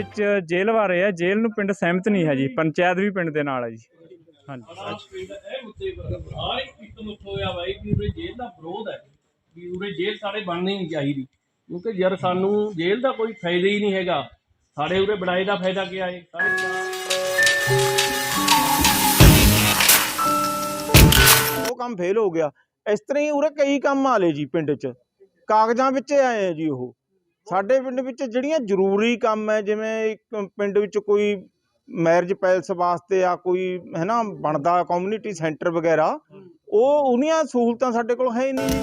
ਵਿੱਚ ਜੇਲ੍ਹ ਬਾਰੇ ਹੈ ਜੇਲ੍ਹ ਨੂੰ ਪਿੰਡ ਸਹਿਮਤ ਨਹੀਂ ਹੈ ਜੀ ਪੰਚਾਇਤ ਵੀ ਪਿੰਡ ਦੇ ਨਾਲ ਹੈ ਜੀ। ਹਾਂਜੀ। ਸਾਡਾ ਪਿੰਡ ਇਹ ਮੁੱਦੇ ਪਰ ਹਰ ਇੱਕ ਇੱਕ ਮੁੱਖ ਹੋਇਆ ਬਾਈ ਕਿ ਉਰੇ ਜੇਲ੍ਹ ਦਾ ਵਿਰੋਧ ਹੈ ਕਿ ਉਰੇ ਜੇਲ੍ਹ ਸਾਡੇ ਬਣਨੀ ਨਹੀਂ ਚਾਹੀਦੀ। ਕਿਉਂਕਿ ਯਾਰ ਸਾਨੂੰ ਜੇਲ੍ਹ ਦਾ ਕੋਈ ਫਾਇਦਾ ਹੀ ਨਹੀਂ ਹੈਗਾ। ਸਾਡੇ ਉਰੇ ਬਣਾਏ ਦਾ ਫਾਇਦਾ ਕੀ ਹੈ? ਉਹ ਕੰਮ ਫੇਲ ਹੋ ਗਿਆ। ਇਸ ਤਰ੍ਹਾਂ ਹੀ ਉਰੇ ਕਈ ਕੰਮ ਆਲੇ ਜੀ ਪਿੰਡ 'ਚ। ਕਾਗਜ਼ਾਂ ਵਿੱਚ ਆਏ ਆ ਜੀ ਉਹ। ਸਾਡੇ ਪਿੰਡ ਵਿੱਚ ਜਿਹੜੀਆਂ ਜ਼ਰੂਰੀ ਕੰਮ ਹੈ, ਜਿਵੇਂ ਇੱਕ ਪਿੰਡ ਵਿੱਚ ਕੋਈ ਮੈਰਿਜ ਪੈਲਸ ਵਾਸਤੇ ਆ ਕੋਈ, ਹੈ ਨਾ, ਬਣਦਾ ਕਮਿਊਨਿਟੀ ਸੈਂਟਰ ਵਗੈਰਾ, ਉਹ ਉਹਨੀਆਂ ਸਹੂਲਤਾਂ ਸਾਡੇ ਕੋਲ ਹੈ ਹੀ ਨਹੀਂ।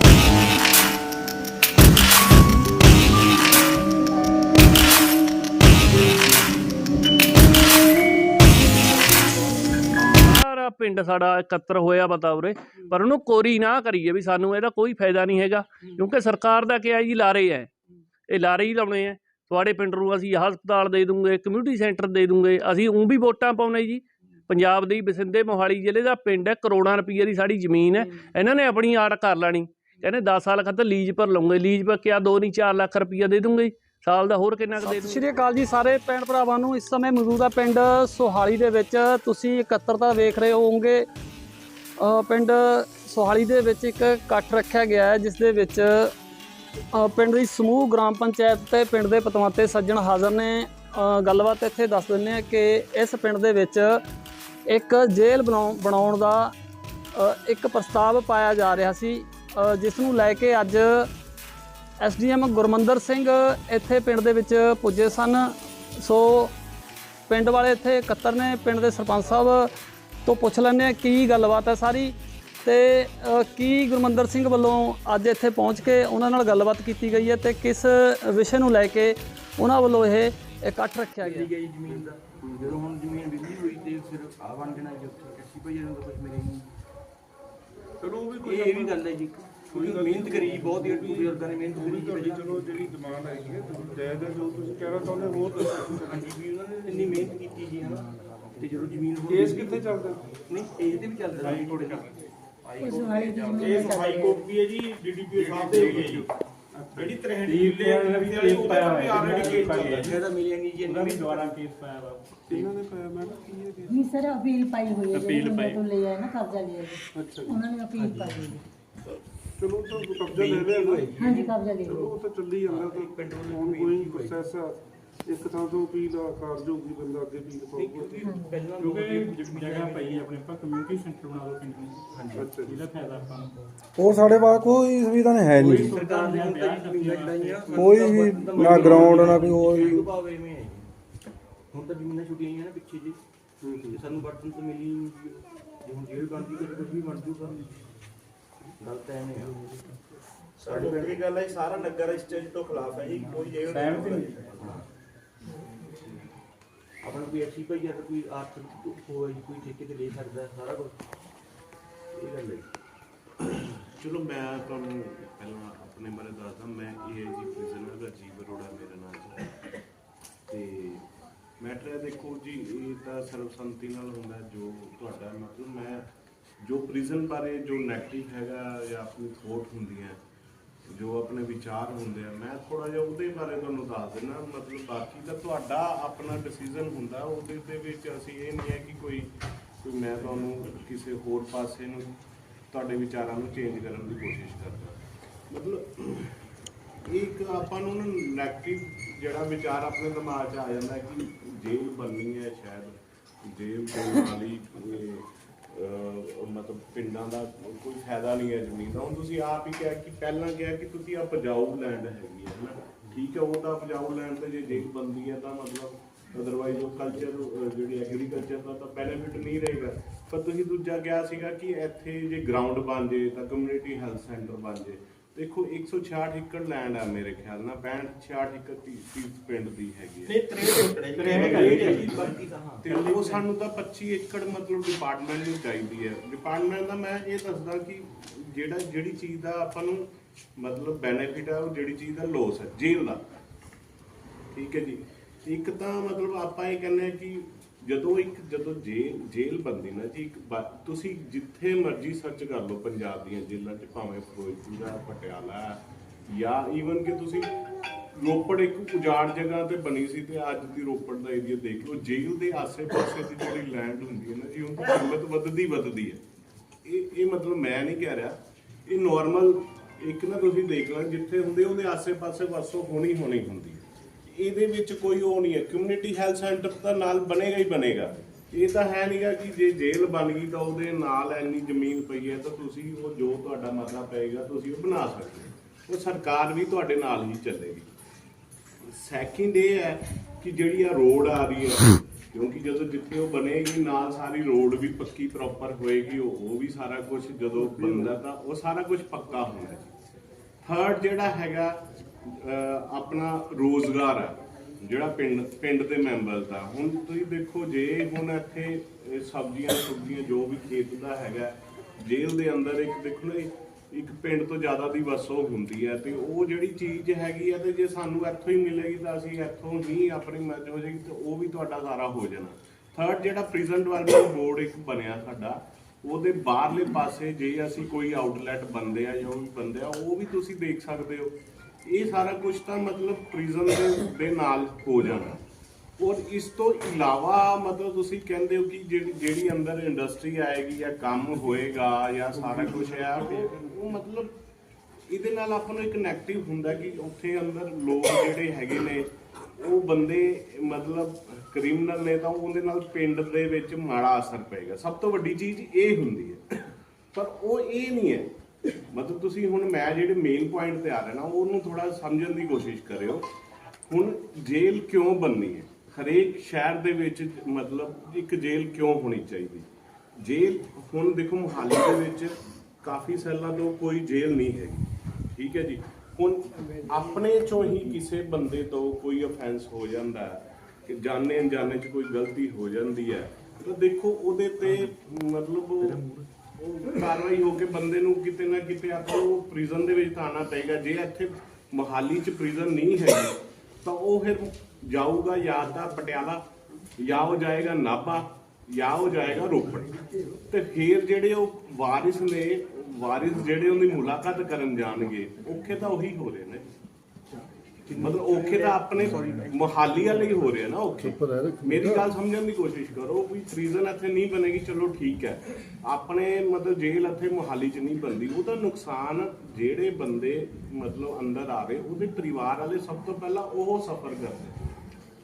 ਸਾਰਾ ਪਿੰਡ ਸਾਡਾ ਇਕੱਤਰ ਹੋਇਆ ਪਤਾ ਉਰੇ, ਪਰ ਉਹਨੂੰ ਕੋਰੀ ਨਾ ਕਰੀਏ ਵੀ ਸਾਨੂੰ ਇਹਦਾ ਕੋਈ ਫਾਇਦਾ ਨਹੀਂ ਹੈਗਾ, ਕਿਉਂਕਿ ਸਰਕਾਰ ਦਾ ਕਿਹਾ ਜੀ ਲਾਰੇ ਹੈ। ਇਹ ਲਾਰੇ ਹੀ ਲਾਉਣੇ ਹੈ ਤੁਹਾਡੇ ਪਿੰਡ ਨੂੰ ਅਸੀਂ ਹਸਪਤਾਲ ਦੇ ਦੂੰਗੇ ਕਮਿਊਨਿਟੀ ਸੈਂਟਰ ਦੇ ਦੂੰਗੇ। ਅਸੀਂ ਉਂ ਵੀ ਵੋਟਾਂ ਪਾਉਣੇ ਜੀ। ਪੰਜਾਬ ਦੇ ਬਸਿੰਦੇ ਮੋਹਾਲੀ ਜ਼ਿਲ੍ਹੇ ਦਾ ਪਿੰਡ ਹੈ ਕਰੋੜਾਂ ਰੁਪਏ ਦੀ ਸਾਡੀ ਜ਼ਮੀਨ ਹੈ। ਇਹਨਾਂ ਨੇ ਆਪਣੀ ਆੜ ਕਰ ਲੈਣੀ। ਕਹਿੰਦੇ 10 ਸਾਲ ਖਾਤਰ ਲੀਜ਼ ਪਰ ਲਵਾਂਗੇ ਲੀਜ਼ ਪਰ ਕਿਆ 2 ਨਹੀਂ 4 ਲੱਖ ਰੁਪਈਆ ਦੇ ਦੂੰਗੇ। ਸਾਲ ਦਾ ਹੋਰ ਕਿੰਨਾ ਕੁ ਦੇ ਦੂੰਗੇ? ਸ਼੍ਰੀ ਅਕਾਲ ਜੀ ਸਾਰੇ ਭੈਣ ਭਰਾਵਾਂ ਨੂੰ। ਇਸ ਸਮੇਂ ਮੌਜੂਦਾ ਪਿੰਡ ਸੋਹਾਲੀ ਦੇ ਵਿੱਚ। ਤੁਸੀਂ ਇਕੱਤਰਤਾ ਵੇਖ ਰਹੇ ਹੋਵੋਗੇ। ਪਿੰਡ ਸੋਹਾਲੀ ਦੇ ਵਿੱਚ ਇੱਕ ਇਕੱਠ ਰੱਖਿਆ ਗਿਆ ਹੈ ਜਿਸ ਦੇ ਵਿੱਚ ਪਿੰਡ ਦੀ ਸਮੂਹ ਗ੍ਰਾਮ ਪੰਚਾਇਤ ਤੇ ਪਿੰਡ ਦੇ ਪਤਵੰਤੇ ਸੱਜਣ ਹਾਜ਼ਰ ਨੇ। ਗੱਲਬਾਤ ਇੱਥੇ ਦੱਸ ਦਿੰਦੇ ਆ ਕਿ ਇਸ ਪਿੰਡ ਦੇ ਵਿੱਚ ਇੱਕ ਜੇਲ੍ਹ ਬਣਾਉ- ਬਣਾਉਣ ਦਾ ਇੱਕ ਪ੍ਰਸਤਾਵ ਪਾਇਆ ਜਾ ਰਿਹਾ ਸੀ। ਜਿਸ ਨੂੰ ਲੈ ਕੇ ਅੱਜ ਐਸਡੀਐਮ ਗੁਰਮੰਦਰ ਸਿੰਘ ਇੱਥੇ ਪਿੰਡ ਦੇ ਵਿੱਚ ਪੁੱਜੇ ਸਨ। ਸੋ ਪਿੰਡ ਵਾਲੇ ਇੱਥੇ ਇਕੱਤਰ ਨੇ। ਪਿੰਡ ਦੇ ਸਰਪੰਚ ਸਾਹਿਬ ਤੋਂ ਪੁੱਛ ਲੈਂਦੇ ਆ ਕੀ ਗੱਲਬਾਤ ਹੈ ਸਾਰੀ। ਤੇ ਕੀ ਗੁਰਮੰਦਰ ਸਿੰਘ ਵੱਲੋਂ ਅੱਜ ਇੱਥੇ ਪਹੁੰਚ ਕੇ ਉਹਨਾਂ ਨਾਲ ਗੱਲਬਾਤ ਕੀਤੀ ਗਈ ਹੈ ਤੇ ਕਿਸ ਵਿਸ਼ੇ ਨੂੰ ਲੈ ਕੇ ਉਹਨਾਂ ਵੱਲੋਂ ਇਹ ਇਕੱਠ ਰੱਖਿਆ ਗਿਆ? ਗਈ ਜ਼ਮੀਨ ਦਾ। ਜਦੋਂ ਹੁਣ ਜ਼ਮੀਨ ਵਿਕਰੀ ਹੋਈ ਤੇ ਸਿਰਫ ਆ ਬਣ ਜਾਣਾ ਜੀ ਉੱਥੇ ਕੱਸੀ ਪਈ ਜਾਂਦਾ ਕੁਝ ਮੇਰੇ ਨਹੀਂ। ਚਲੋ ਉਹ ਵੀ ਕੋਈ ਇਹ ਵੀ ਗੱਲ ਹੈ ਜੀ। ਕੋਈ ਮਿਹਨਤ ਕਰੀ ਜੀ ਬਹੁਤ ਹੀ ਬਜ਼ੁਰਗਾਂ ਨੇ ਮਿਹਨਤ ਕਰੀ। ਜੀ ਤੁਹਾਡੀ ਚਲੋ ਜਿਹੜੀ ਡਿਮਾਂਡ ਹੈਗੀ ਹੈ ਤੁਸੀਂ ਜਾਇਜ਼ ਹੈ ਜੋ ਤੁਸੀਂ ਕਹਿਣਾ ਚਾਹੁੰਦੇ ਹੋ ਹੋਰ ਦੱਸੋ ਹਾਂਜੀ ਵੀ ਉਹਨਾਂ ਨੇ ਇੰਨੀ ਮਿਹਨਤ ਕੀਤੀ ਜੀ ਹਨਾ। ਤੇ ਜਦੋਂ ਜ਼ਮੀਨ ਹੁਣ ਕੇਸ ਕਿੱਥੇ ਚੱਲਦਾ? ਨਹੀਂ ਇਹ ਤੇ ਵੀ ਚੱਲਦਾ ਜੀ ਥੋੜੇ ਨਾਲ। ਇਹ ਕੋਰਟ ਵੀ ਹੈ ਜੀ ਡੀਡੀਪੀ ਸਾਹਿਬ ਦੇ ਵੀ ਹੈ ਜੀ। ਜਿਹੜੀ 63 ਕਿੱਲੇ ਵਾਲੀ ਉਹਦਾ ਵੀ ਆਲਰੇਡੀ ਕੇਸ ਚੱਲਦਾ ਇਹ ਤਾਂ ਮਿਲਿਆ ਨਹੀਂ ਜੀ ਇੰਨੀ ਮਿਹਨਤ ਇਹਨਾਂ ਨੇ ਪਾਇਆ ਮੈਂ ਕੀ ਹੈ ਕੇਸ ਨਹੀਂ ਸਰ ਅਪੀਲ ਪਾਈ ਹੋਈ ਹੈ ਅਪੀਲ ਪਾਈ। ਤੋਂ ਲਿਆ ਹੈ ਨਾ ਕਬਜ਼ਾ ਲਿਆ ਜੀ। ਅੱਛਾ ਜੀ। ਉਹਨਾਂ ਨੇ ਅਪੀਲ ਪਾਈ ਹੋਈ ਚਲੋ ਤਾਂ ਕਬਜ਼ਾ ਲੈ ਲਿਆ ਹਾਂਜੀ ਕਬਜ਼ਾ ਲੈ ਲਿਆ। ਉਹ ਤਾਂ ਚੱਲੀ ਜਾਂਦਾ ਤਾਂ ਹੁਣ ਕੋਈ ਪ੍ਰੋਸੈਸ ਆ। ਇੱਕ ਥਾਂ ਤੋਂ ਅਪੀਲ ਆ ਕਾਰਜ ਹੋਊਗੀ ਬੰਦਾ ਅੱਗੇ ਅਪੀਲ ਪਾਊਗਾ ਪਹਿਲਾਂ ਕਿਉਂਕਿ ਜਗ੍ਹਾ ਪਈ ਹੈ ਆਪਣੇ ਪਾਸ ਕਮਿਊਨਿਟੀ ਸੈਂਟਰ ਬਣਾ ਲਓ ਪਿੰਡ ਨੂੰ। ਅੱਛਾ ਜੀ ਇਹਦਾ ਫਾਇਦਾ ਆਪਾਂ ਨੂੰ। ਹੋਰ ਸਾਡੇ ਪਾਸ ਕੋਈ ਸੁਵਿਧਾ ਨਹੀਂ ਹੈ ਨਹੀਂ। ਸਰਕਾਰ ਨੇ ਤਾਂ ਜ਼ਮੀਨਾਂ ਛੁਡਾਈਆਂ ਕੋਈ ਵੀ ਨਾ ਗਰਾਊਂਡ ਨਾ ਕੋਈ ਹੋਰ ਵੀ। ਭਾਵੇਂ ਐਵੇਂ ਹੈ ਜੀ। ਹੁਣ ਤਾਂ ਜ਼ਮੀਨਾਂ ਛੁੱਟੀਆਂ ਹੋਈਆਂ ਨਾ ਪਿੱਛੇ ਜੀ ਤੇ ਸਾਨੂੰ ਵਰਤਨ ਤੋਂ ਮਿਲੀ ਨਹੀਂ ਜੀ। ਜੇ ਹੁਣ ਜੇਲ੍ਹ ਬਣਦੀ ਤੇ ਕੁਝ ਵੀ ਬਣ ਜੂਗਾ ਗੱਲ ਤਾਂ ਐਵੇਂ ਆ ਸਾਡੇ ਦੀ ਗੱਲ ਹੈ ਸਾਰਾ ਨਗਰ ਇਸ ਚੀਜ਼ ਤੋਂ ਖਿਲਾਫ ਹੈ ਜੀ ਕੋਈ ਜੇਲ੍ਹ ਨਹੀਂ। ਆਪਣਾ ਕੋਈ ਐਸੀ ਭਾਈ ਜਾਂ ਕੋਈ ਆਰਥਿਕ ਹੋਇਆ ਜੀ ਕੋਈ ਠੇਕੇ ਤੇ ਲੈ ਸਕਦਾ ਹੈ, ਸਾਰਾ ਕੁਝ ਇਹ ਗੱਲ ਹੈ ਚਲੋ ਮੈਂ ਤੁਹਾਨੂੰ ਪਹਿਲਾਂ ਆਪਣੇ ਬਾਰੇ ਦੱਸਦਾ ਮੈਂ ਇਹ ਜੀ ਪ੍ਰਿਜ਼ਨਰ ਦਾ ਜੀਵ ਅਰੋੜਾ ਮੇਰਾ ਨਾਮ ਹੈ ਤੇ ਮੈਟਰ ਹੈ ਦੇਖੋ ਜੀ ਇਹ ਤਾਂ ਸਰਬਸੰਮਤੀ ਨਾਲ ਹੁੰਦਾ ਜੋ ਤੁਹਾਡਾ ਮਤਲਬ ਮੈਂ ਜੋ ਪ੍ਰਿਜ਼ਨ ਬਾਰੇ ਜੋ ਨੈਗੇਟਿਵ ਹੈਗਾ ਜਾਂ ਆਪਣੀ ਥੋਟ ਹੁੰਦੀਆਂ ਜੋ ਆਪਣੇ ਵਿਚਾਰ ਹੁੰਦੇ ਆ, ਮੈਂ ਥੋੜਾ ਜਿਹਾ ਉਹਦੇ ਬਾਰੇ ਤੁਹਾਨੂੰ ਦੱਸ ਦਿੰਦਾ, ਮਤਲਬ ਬਾਕੀ ਤਾਂ ਤੁਹਾਡਾ ਆਪਣਾ ਡਿਸੀਜਨ ਹੁੰਦਾ, ਉਹਦੇ ਦੇ ਵਿੱਚ ਅਸੀਂ ਇਹ ਨਹੀਂ ਹੈ ਕਿ ਕੋਈ ਕੋਈ ਮੈਂ ਤੁਹਾਨੂੰ ਕਿਸੇ ਹੋਰ ਪਾਸੇ ਨੂੰ, ਤੁਹਾਡੇ ਵਿਚਾਰਾਂ ਨੂੰ ਚੇਂਜ ਕਰਨ ਦੀ ਕੋਸ਼ਿਸ਼ ਕਰਦਾ। ਮਤਲਬ ਇਹ ਇੱਕ ਆਪਾਂ ਨੂੰ ਨਾ ਨੈਗੇਟਿਵ ਜਿਹੜਾ ਵਿਚਾਰ ਆਪਣੇ ਦਿਮਾਗ 'ਚ ਆ ਜਾਂਦਾ ਕਿ ਜੇਲ੍ਹ ਬਣਨੀ ਹੈ ਸ਼ਾਇਦ, ਜੇਲ੍ਹ ਦੇ ਵਾਲੀ ਮਤਲਬ ਪਿੰਡਾਂ ਦਾ ਕੋਈ ਫਾਇਦਾ ਨਹੀਂ ਹੈ ਜ਼ਮੀਨ ਦਾ। ਹੁਣ ਤੁਸੀਂ ਆਪ ਹੀ ਕਿਹਾ ਕਿ ਪਹਿਲਾਂ ਕਿਹਾ ਕਿ ਤੁਸੀਂ ਆ ਉਪਜਾਊ ਲੈਂਡ ਹੈਗੀ ਹੈ ਨਾ ਠੀਕ ਹੈ, ਉਹ ਤਾਂ ਉਪਜਾਊ ਲੈਂਡ ਤੇ ਜੇ ਜੇਲ੍ਹ ਬਣਦੀ ਹੈ ਤਾਂ ਮਤਲਬ ਅਦਰਵਾਈਜ਼ ਉਹ ਕਲਚਰ ਜਿਹੜੀ ਐਗਰੀਕਲਚਰ ਦਾ ਤਾਂ ਬੈਨੀਫਿਟ ਨਹੀਂ ਰਹੇਗਾ। ਪਰ ਤੁਸੀਂ ਦੂਜਾ ਕਿਹਾ ਸੀਗਾ ਕਿ ਇੱਥੇ ਜੇ ਗਰਾਊਂਡ ਬਣ ਜੇ ਤਾਂ ਕਮਿਊਨਿਟੀ ਹੈਲਥ ਸੈਂਟਰ ਬਣ ਜੇ ਦੇਖੋ 166 ਏਕੜ ਲੈਂਡ ਆ ਮੇਰੇ ਖਿਆਲ ਨਾਲ 65 66 ਏਕੜ ਤੀ- ਤੀ ਪਿੰਡ ਦੀ ਹੈਗੀ ਹੈ ਬਾਕੀ ਤਾਂ ਹਾਂ। ਤੇ ਉਹ ਸਾਨੂੰ ਤਾਂ 25 ਏਕੜ ਮਤਲਬ ਡਿਪਾਰਟਮੈਂਟ ਨੂੰ ਚਾਹੀਦੀ ਹੈ। ਡਿਪਾਰਟਮੈਂਟ ਦਾ ਮੈਂ ਇਹ ਦੱਸਦਾ ਕਿ ਜਿਹੜਾ ਜਿਹੜੀ ਚੀਜ਼ ਦਾ ਆਪਾਂ ਨੂੰ ਮਤਲਬ ਬੈਨੀਫਿਟ ਹੈ ਉਹ ਜਿਹੜੀ ਚੀਜ਼ ਦਾ ਲੋਸ ਹੈ ਜੇਲ੍ਹ ਦਾ। ਠੀਕ ਹੈ ਜੀ। ਇੱਕ ਤਾਂ ਮਤਲਬ ਆਪਾਂ ਇਹ ਕਹਿੰਦੇ ਕਿ ਜਦੋਂ ਇੱਕ ਜਦੋਂ ਜੇਲ ਜੇਲ੍ਹ ਬੰਦੀ ਨਾ ਜੀ ਇੱਕ ਬਾ- ਤੁਸੀਂ ਜਿੱਥੇ ਮਰਜ਼ੀ ਸਰਚ ਕਰ ਲਓ ਪੰਜਾਬ ਦੀਆਂ ਜੇਲ੍ਹਾਂ 'ਚ ਭਾਵੇਂ ਫਿਰੋਜ਼ਪੁਰ ਆ ਪਟਿਆਲਾ ਹੈ, ਜਾਂ ਈਵਨ ਕਿ ਤੁਸੀਂ ਰੋਪੜ ਇੱਕ ਉਜਾੜ ਜਗ੍ਹਾ ਤੇ ਬਣੀ ਸੀ ਤੇ ਅੱਜ ਦੀ ਰੋਪੜ ਦਾ ਏਰੀਆ ਦੇਖ ਲਓ ਜੇਲ੍ਹ ਦੇ ਆਸੇ-ਪਾਸੇ ਦੀ ਜਿਹੜੀ ਲੈਂਡ ਹੁੰਦੀ ਹੈ ਨਾ ਜੀ ਉਹਦੀ ਕੀਮਤ ਵੱਧਦੀ ਵੱਧਦੀ ਹੈ। ਇਹ ਇਹ ਮਤਲਬ ਮੈਂ ਨਹੀਂ ਕਹਿ ਰਿਹਾ। ਇਹ ਨਾਰਮਲ ਇੱਕ ਨਾ ਤੁਸੀਂ ਦੇਖ ਲਓ ਜਿੱਥੇ ਹੁੰਦੇ ਉਹਦੇ ਆਸੇ-ਪਾਸੇ ਵਸੋਂ ਹੋਣੀ ਹੋਣੀ ਹੁੰਦੀ ਹੈ। ਇਹਦੇ ਵਿੱਚ ਕੋਈ ਉਹ ਨਹੀਂ ਹੈ। ਕਮਿਊਨਿਟੀ ਹੈਲਥ ਸੈਂਟਰ ਤਾਂ ਨਾਲ ਬਣੇਗਾ ਹੀ ਬਣੇਗਾ। ਇਹ ਤਾਂ ਹੈ ਨਹੀਂਗਾ ਕਿ ਜੇ ਜੇਲ੍ਹ ਬਣ ਗਈ ਤਾਂ ਉਹਦੇ ਨਾਲ ਇੰਨੀ ਜ਼ਮੀਨ ਪਈ ਹੈ ਤਾਂ ਤੁਸੀਂ ਉਹ ਜੋ ਤੁਹਾਡਾ ਮਰਜ਼ਾ ਪਏਗਾ ਤੁਸੀਂ ਉਹ ਬਣਾ ਸਕਦੇ ਹੋ। ਉਹ ਸਰਕਾਰ ਵੀ ਤੁਹਾਡੇ ਨਾਲ ਹੀ ਚੱਲੇਗੀ। ਸੈਕਿੰਡ ਇਹ ਹੈ ਕਿ ਜਿਹੜੀ ਆ ਰੋਡ ਆ ਰਹੀ ਹੈ, ਕਿਉਂਕਿ ਜਦੋਂ ਜਿੱਥੇ ਉਹ ਬਣੇਗੀ, ਨਾਲ ਸਾਰੀ ਰੋਡ ਵੀ ਪੱਕੀ ਪ੍ਰੋਪਰ ਹੋਏਗੀ, ਉਹ ਵੀ ਸਾਰਾ ਕੁਝ ਜਦੋਂ ਬਣਦਾ ਤਾਂ ਉਹ ਸਾਰਾ ਕੁਝ ਪੱਕਾ ਹੁੰਦਾ ਜੀ। ਥਰਡ ਜਿਹੜਾ ਹੈਗਾ ਆਪਣਾ ਰੋਜ਼ਗਾਰ ਹੈ ਜਿਹੜਾ ਪਿੰਡ ਪਿੰਡ ਦੇ ਮੈਂਬਰ ਦਾ। ਹੁਣ ਤੁਸੀਂ ਦੇਖੋ, ਜੇ ਹੁਣ ਇੱਥੇ, ਇਹ ਸਬਜ਼ੀਆਂ, ਸੁਬਜ਼ੀਆਂ ਜੋ ਵੀ ਖੇਤ ਦਾ ਹੈਗਾ, ਜੇਲ੍ਹ ਦੇ ਅੰਦਰ ਇੱਕ ਦੇਖੋ ਨਾ ਇੱਕ ਪਿੰਡ ਤੋਂ ਜ਼ਿਆਦਾ ਦੀ ਵਸੋਂ ਹੁੰਦੀ ਹੈ ਤੇ ਉਹ ਜਿਹੜੀ ਚੀਜ਼ ਹੈਗੀ ਹੈ ਤੇ ਜੇ ਸਾਨੂੰ ਇੱਥੋਂ ਹੀ ਮਿਲੇਗੀ ਤਾਂ ਅਸੀਂ ਇੱਥੋਂ ਹੀ ਆਪਣੀ ਮਰਜ਼ੀ ਹੋ ਜਾਏਗੀ ਤੇ ਉਹ ਵੀ ਤੁਹਾਡਾ ਸਾਰਾ ਹੋ ਜਾਣਾ। ਥਰਡ ਜਿਹੜਾ ਪ੍ਰਿਜ਼ਨ ਡਿਵੈਲਪਮੈਂਟ ਬੋਰਡ ਇੱਕ ਬਣਿਆ ਸਾਡਾ, ਉਹਦੇ ਬਾਹਰਲੇ ਪਾਸੇ ਜੇ ਅਸੀਂ ਕੋਈ ਆਊਟਲੈਟ ਬੰਦੇ ਆ ਜਾਂ ਉਹ ਵੀ ਬੰਦੇ ਆ, ਉਹ ਵੀ ਤੁਸੀਂ ਦੇਖ ਸਕਦੇ ਹੋ। ਇਹ ਸਾਰਾ ਕੁਝ ਤਾਂ ਮਤਲਬ ਪ੍ਰਿਜ਼ਨ ਦੇ ਨਾਲ ਹੋ ਜਾਣਾ। ਔਰ ਇਸ ਤੋਂ ਇਲਾਵਾ ਮਤਲਬ ਤੁਸੀਂ ਕਹਿੰਦੇ ਹੋ ਕਿ ਜਿਹੜੀ ਜਿਹੜੀ ਅੰਦਰ ਇੰਡਸਟਰੀ ਆਏਗੀ ਜਾਂ ਕੰਮ ਹੋਏਗਾ ਜਾਂ ਸਾਰਾ ਕੁਝ ਹੈ ਉਹ ਉਹ ਮਤਲਬ ਇਹਦੇ ਨਾਲ ਆਪਾਂ ਨੂੰ ਇੱਕ ਨੈਗੇਟਿਵ ਹੁੰਦਾ ਕਿ ਉੱਥੇ ਅੰਦਰ ਲੋਕ ਜਿਹੜੇ ਹੈਗੇ ਨੇ, ਉਹ ਬੰਦੇ ਮਤਲਬ ਕ੍ਰਿਮੀਨਲ ਨੇ ਤਾਂ ਉਹਦੇ ਨਾਲ ਪਿੰਡ ਦੇ ਵਿੱਚ ਮਾੜਾ ਅਸਰ ਪਏਗਾ। ਸਭ ਤੋਂ ਵੱਡੀ ਚੀਜ਼ ਇਹ ਹੁੰਦੀ ਹੈ। ਪਰ ਉਹ ਇਹ ਨਹੀਂ ਹੈ ਮਤਲਬ ਤੁਸੀਂ ਹੁਣ ਮੈਂ ਜਿਹੜੇ ਮੇਨ ਪੁਆਇੰਟ ਤੇ ਆ ਰਿਹਾ ਨਾ, ਉਹਨੂੰ ਥੋੜਾ ਸਮਝਣ ਦੀ ਕੋਸ਼ਿਸ਼ ਕਰਿਓ। ਹੁਣ ਜੇਲ੍ਹ ਕਿਉਂ ਬਣਨੀ ਹੈ? ਹਰੇਕ ਸ਼ਹਿਰ ਦੇ ਵਿੱਚ ਮਤਲਬ ਇੱਕ ਜੇਲ੍ਹ ਕਿਉਂ ਹੋਣੀ ਚਾਹੀਦੀ? ਜੇਲ੍ਹ ਹੁਣ ਦੇਖੋ ਮੁਹਾਲੀ ਦੇ ਵਿੱਚ ਕਾਫੀ ਸਾਲਾਂ ਤੋਂ ਕੋਈ ਜੇਲ੍ਹ ਨਹੀਂ ਹੈਗੀ। ਠੀਕ ਹੈ ਜੀ? ਹੁਣ ਆਪਣੇ ਚੋਂ ਹੀ ਕਿਸੇ ਬੰਦੇ ਤੋਂ ਕੋਈ ਅਫੈਂਸ ਹੋ ਜਾਂਦਾ ਹੈ, ਕਿ ਜਾਣੇ ਅਣਜਾਣੇ ਚ ਕੋਈ ਗਲਤੀ ਹੋ ਜਾਂਦੀ ਹੈ। ਤਾਂ ਦੇਖੋ ਉਹਦੇ ਤੇ ਮਤਲਬ ਉਹ ਕਾਰਵਾਈ ਹੋ ਕੇ ਬੰਦੇ ਨੂੰ ਕਿਤੇ ਨਾ ਕਿਤੇ ਆਪਾਂ ਨੂੰ ਪ੍ਰਿਜ਼ਨ ਦੇ ਵਿੱਚ ਤਾਂ ਆਉਣਾ ਪਏਗਾ। ਜੇ ਇੱਥੇ ਮੋਹਾਲੀ ਚ ਪ੍ਰਿਜ਼ਨ ਨਹੀਂ ਹੈ ਤਾਂ ਉਹ ਫਿਰ ਜਾਊਗਾ ਜਾਂ ਤਾਂ ਪਟਿਆਲਾ, ਜਾਂ ਉਹ ਜਾਏਗਾ ਨਾਭਾ, ਜਾਂ ਉਹ ਜਾਏਗਾ ਰੋਪੜ। ਤੇ ਫਿਰ ਜਿਹੜੇ ਉਹ ਵਾਰਿਸ ਨੇ, ਵਾਰਿਸ ਜਿਹੜੇ ਉਹਦੀ ਮੁਲਾਕਾਤ ਕਰਨ ਜਾਣਗੇ ਔਖੇ ਤਾਂ ਉਹੀ ਹੋ ਰਹੇ ਨੇ। ਮਤਲਬ ਔਖੇ ਤਾਂ ਆਪਣੇ ਮੋਹਾਲੀ ਵਾਲੇ ਹੀ ਹੋ ਰਹੇ ਨਾ ਔਖੇ। ਮੇਰੀ ਗੱਲ ਸਮਝਣ ਦੀ ਕੋਸ਼ਿਸ਼ ਕਰੋ ਵੀ ਰੀਜ਼ਨ ਇੱਥੇ ਨਹੀਂ ਬਣੇਗੀ ਚਲੋ ਠੀਕ ਹੈ। ਆਪਣੇ ਮਤਲਬ ਜੇਲ੍ਹ ਇੱਥੇ ਮੋਹਾਲੀ 'ਚ ਨਹੀਂ ਬਣਦੀ। ਉਹਦਾ ਨੁਕਸਾਨ ਜਿਹੜੇ ਬੰਦੇ ਮਤਲਬ ਅੰਦਰ ਆ ਰਹੇ ਉਹਦੇ ਪਰਿਵਾਰ ਵਾਲੇ ਸਭ ਤੋਂ ਪਹਿਲਾਂ ਉਹ ਸਫਰ ਕਰਦੇ।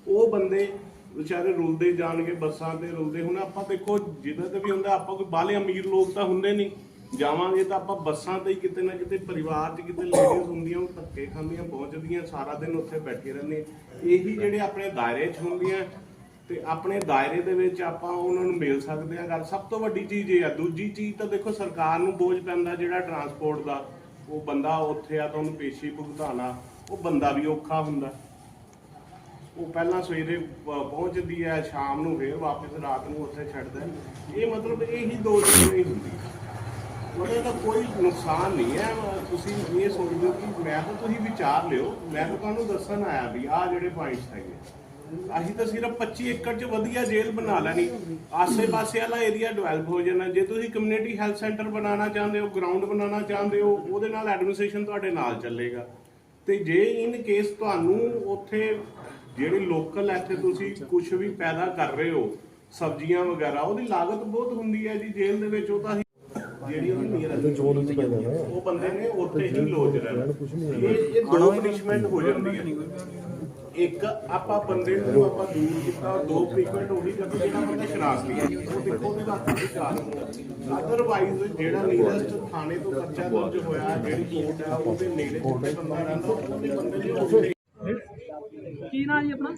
ਉਹ ਬੰਦੇ ਵਿਚਾਰੇ ਰੁਲਦੇ ਜਾਣਗੇ ਬੱਸਾਂ ਤੇ ਰੁਲਦੇ। ਹੁਣ ਆਪਾਂ ਦੇਖੋ ਜਿਹਦਾ ਤੇ ਵੀ ਹੁੰਦਾ ਆਪਾਂ ਕੋਈ ਬਾਹਲੇ ਅਮੀਰ ਲੋਕ ਤਾਂ ਹੁੰਦੇ ਨਹੀਂ। ਜਾਵਾਂਗੇ ਤਾਂ ਆਪਾਂ ਬੱਸਾਂ ਤੇ ਹੀ ਕਿਤੇ ਨਾ ਕਿਤੇ, ਪਰਿਵਾਰ 'ਚ ਕਿਤੇ ਲੇਡੀਜ਼ ਹੁੰਦੀਆਂ, ਉਹ ਧੱਕੇ ਖਾਂਦੀਆਂ, ਪਹੁੰਚਦੀਆਂ, ਸਾਰਾ ਦਿਨ ਉੱਥੇ ਬੈਠੇ ਰਹਿੰਦੇ। ਇਹੀ ਜਿਹੜੇ ਆਪਣੇ ਦਾਇਰੇ 'ਚ ਹੁੰਦੀਆਂ, ਤੇ ਆਪਣੇ ਦਾਇਰੇ ਦੇ ਵਿੱਚ ਆਪਾਂ ਉਹਨਾਂ ਨੂੰ ਮਿਲ ਸਕਦੇ ਆ। ਗੱਲ ਸਭ ਤੋਂ ਵੱਡੀ ਚੀਜ਼ ਇਹ ਆ, ਦੂਜੀ ਚੀਜ਼ ਤਾਂ ਦੇਖੋ, ਸਰਕਾਰ ਨੂੰ ਬੋਝ ਪੈਂਦਾ ਜਿਹੜਾ ਟਰਾਂਸਪੋਰਟ ਦਾ। ਉਹ ਬੰਦਾ ਉੱਥੇ ਆ ਤਾਂ ਉਹਨੂੰ ਪੇਸ਼ੀ ਭੁਗਤਾਨਾ, ਉਹ ਬੰਦਾ ਵੀ ਔਖਾ ਹੁੰਦਾ। ਉਹ ਪਹਿਲਾਂ ਸਵੇਰੇ ਪਹੁੰਚਦੀ ਹੈ ਸ਼ਾਮ ਨੂੰ ਫੇਰ ਵਾਪਸ ਰਾਤ ਨੂੰ ਉੱਥੇ ਛੱਡਦਾ। ਇਹ ਮਤਲਬ ਇਹੀ ਦੋ ਚੀਜ਼ਾਂ ਹੀ ਹੁੰਦੀਆਂ। ਉਹਦਾ ਤਾਂ ਕੋਈ ਨੁਕਸਾਨ ਨਹੀਂ ਹੈ। ਤੁਸੀਂ ਇਹ ਸੋਚਦੇ ਹੋ ਕਿ ਮੈਂ ਤਾਂ ਤੁਸੀਂ ਵਿਚਾਰ ਲਿਓ। ਮੈਂ ਤਾਂ ਤੁਹਾਨੂੰ ਦੱਸਣ ਆਇਆ ਵੀ ਆਹ ਜਿਹੜੇ ਪੁਆਇੰਟਸ ਹੈਗੇ ਅਸੀਂ ਤਾਂ ਸਿਰਫ 25 ਏਕੜ 'ਚ ਵਧੀਆ ਜੇਲ੍ਹ ਬਣਾ ਲੈਣੀ। ਆਸੇ-ਪਾਸੇ ਵਾਲਾ ਏਰੀਆ ਡਿਵੈਲਪ ਹੋ ਜਾਣਾ। ਜੇ ਤੁਸੀਂ ਕਮਿਊਨਿਟੀ ਹੈਲਥ ਸੈਂਟਰ ਬਣਾਉਣਾ ਚਾਹੁੰਦੇ ਹੋ ਗਰਾਊਂਡ ਬਣਾਉਣਾ ਚਾਹੁੰਦੇ ਹੋ, ਉਹਦੇ ਨਾਲ ਐਡਮਿਨਿਸਟ੍ਰੇਸ਼ਨ ਤੁਹਾਡੇ ਨਾਲ ਚੱਲੇਗਾ। ਤੇ ਜੇ ਇਨ ਕੇਸ ਤੁਹਾਨੂੰ ਉੱਥੇ ਜਿਹੜੇ ਲੋਕਲ ਇੱਥੇ ਤੁਸੀਂ ਕੁਝ ਵੀ ਪੈਦਾ ਕਰ ਰਹੇ ਹੋ, ਸਬਜ਼ੀਆਂ ਵਗੈਰਾ, ਉਹਦੀ ਲਾਗਤ ਬਹੁਤ ਹੁੰਦੀ ਹੈ ਜੀ ਜੇਲ੍ਹ ਦੇ ਵਿੱਚ, ਉਹ ਤਾਂ ਅਸੀਂ- ਜਿਹੜੀ ਉਹਦੀ ਨੀਅਰ ਉਹ ਬੰਦੇ ਨੇ ਉੱਥੇ ਹੀ ਲੋਜ ਰਹਿਣਾ। ਇਹ ਇਹ ਦੋ ਪਨਿਸ਼ਮੈਂਟ ਹੋ ਜਾਂਦੀ ਹੈ। ਇੱਕ ਆਪਾਂ ਬੰਦੇ ਨੂੰ ਆਪਾਂ ਦੂਰ ਕੀਤਾ ਦੋ ਪਨਿਸ਼ਮੈਂਟ ਉਹੀ ਜਦੋਂ ਜਿਹੜਾ ਬੰਦਾ ਸ਼ਰਾਰਤੀ ਹੈ। ਉਹ ਦੇਖੋ ਉਹਦੇ ਦਾ ਵਿਚਾਰ ਅਦਰਵਾਈਜ਼ ਜਿਹੜਾ ਨੀਅਰਸਟ ਥਾਣੇ ਤੋਂ ਪਰਚਾ ਦਰਜ ਹੋਇਆ ਜਿਹੜੀ ਕੋਰਟ ਹੈ ਉਹਦੇ ਨੇੜੇ ਜਿੱਥੇ ਬੰਦਾ ਰਹਿੰਦਾ ਉਹਦੇ ਬੰਦੇ ਨੂੰ ਉੱਥੇ ਕੀ ਨਾਂ ਜੀ ਆਪਣਾ?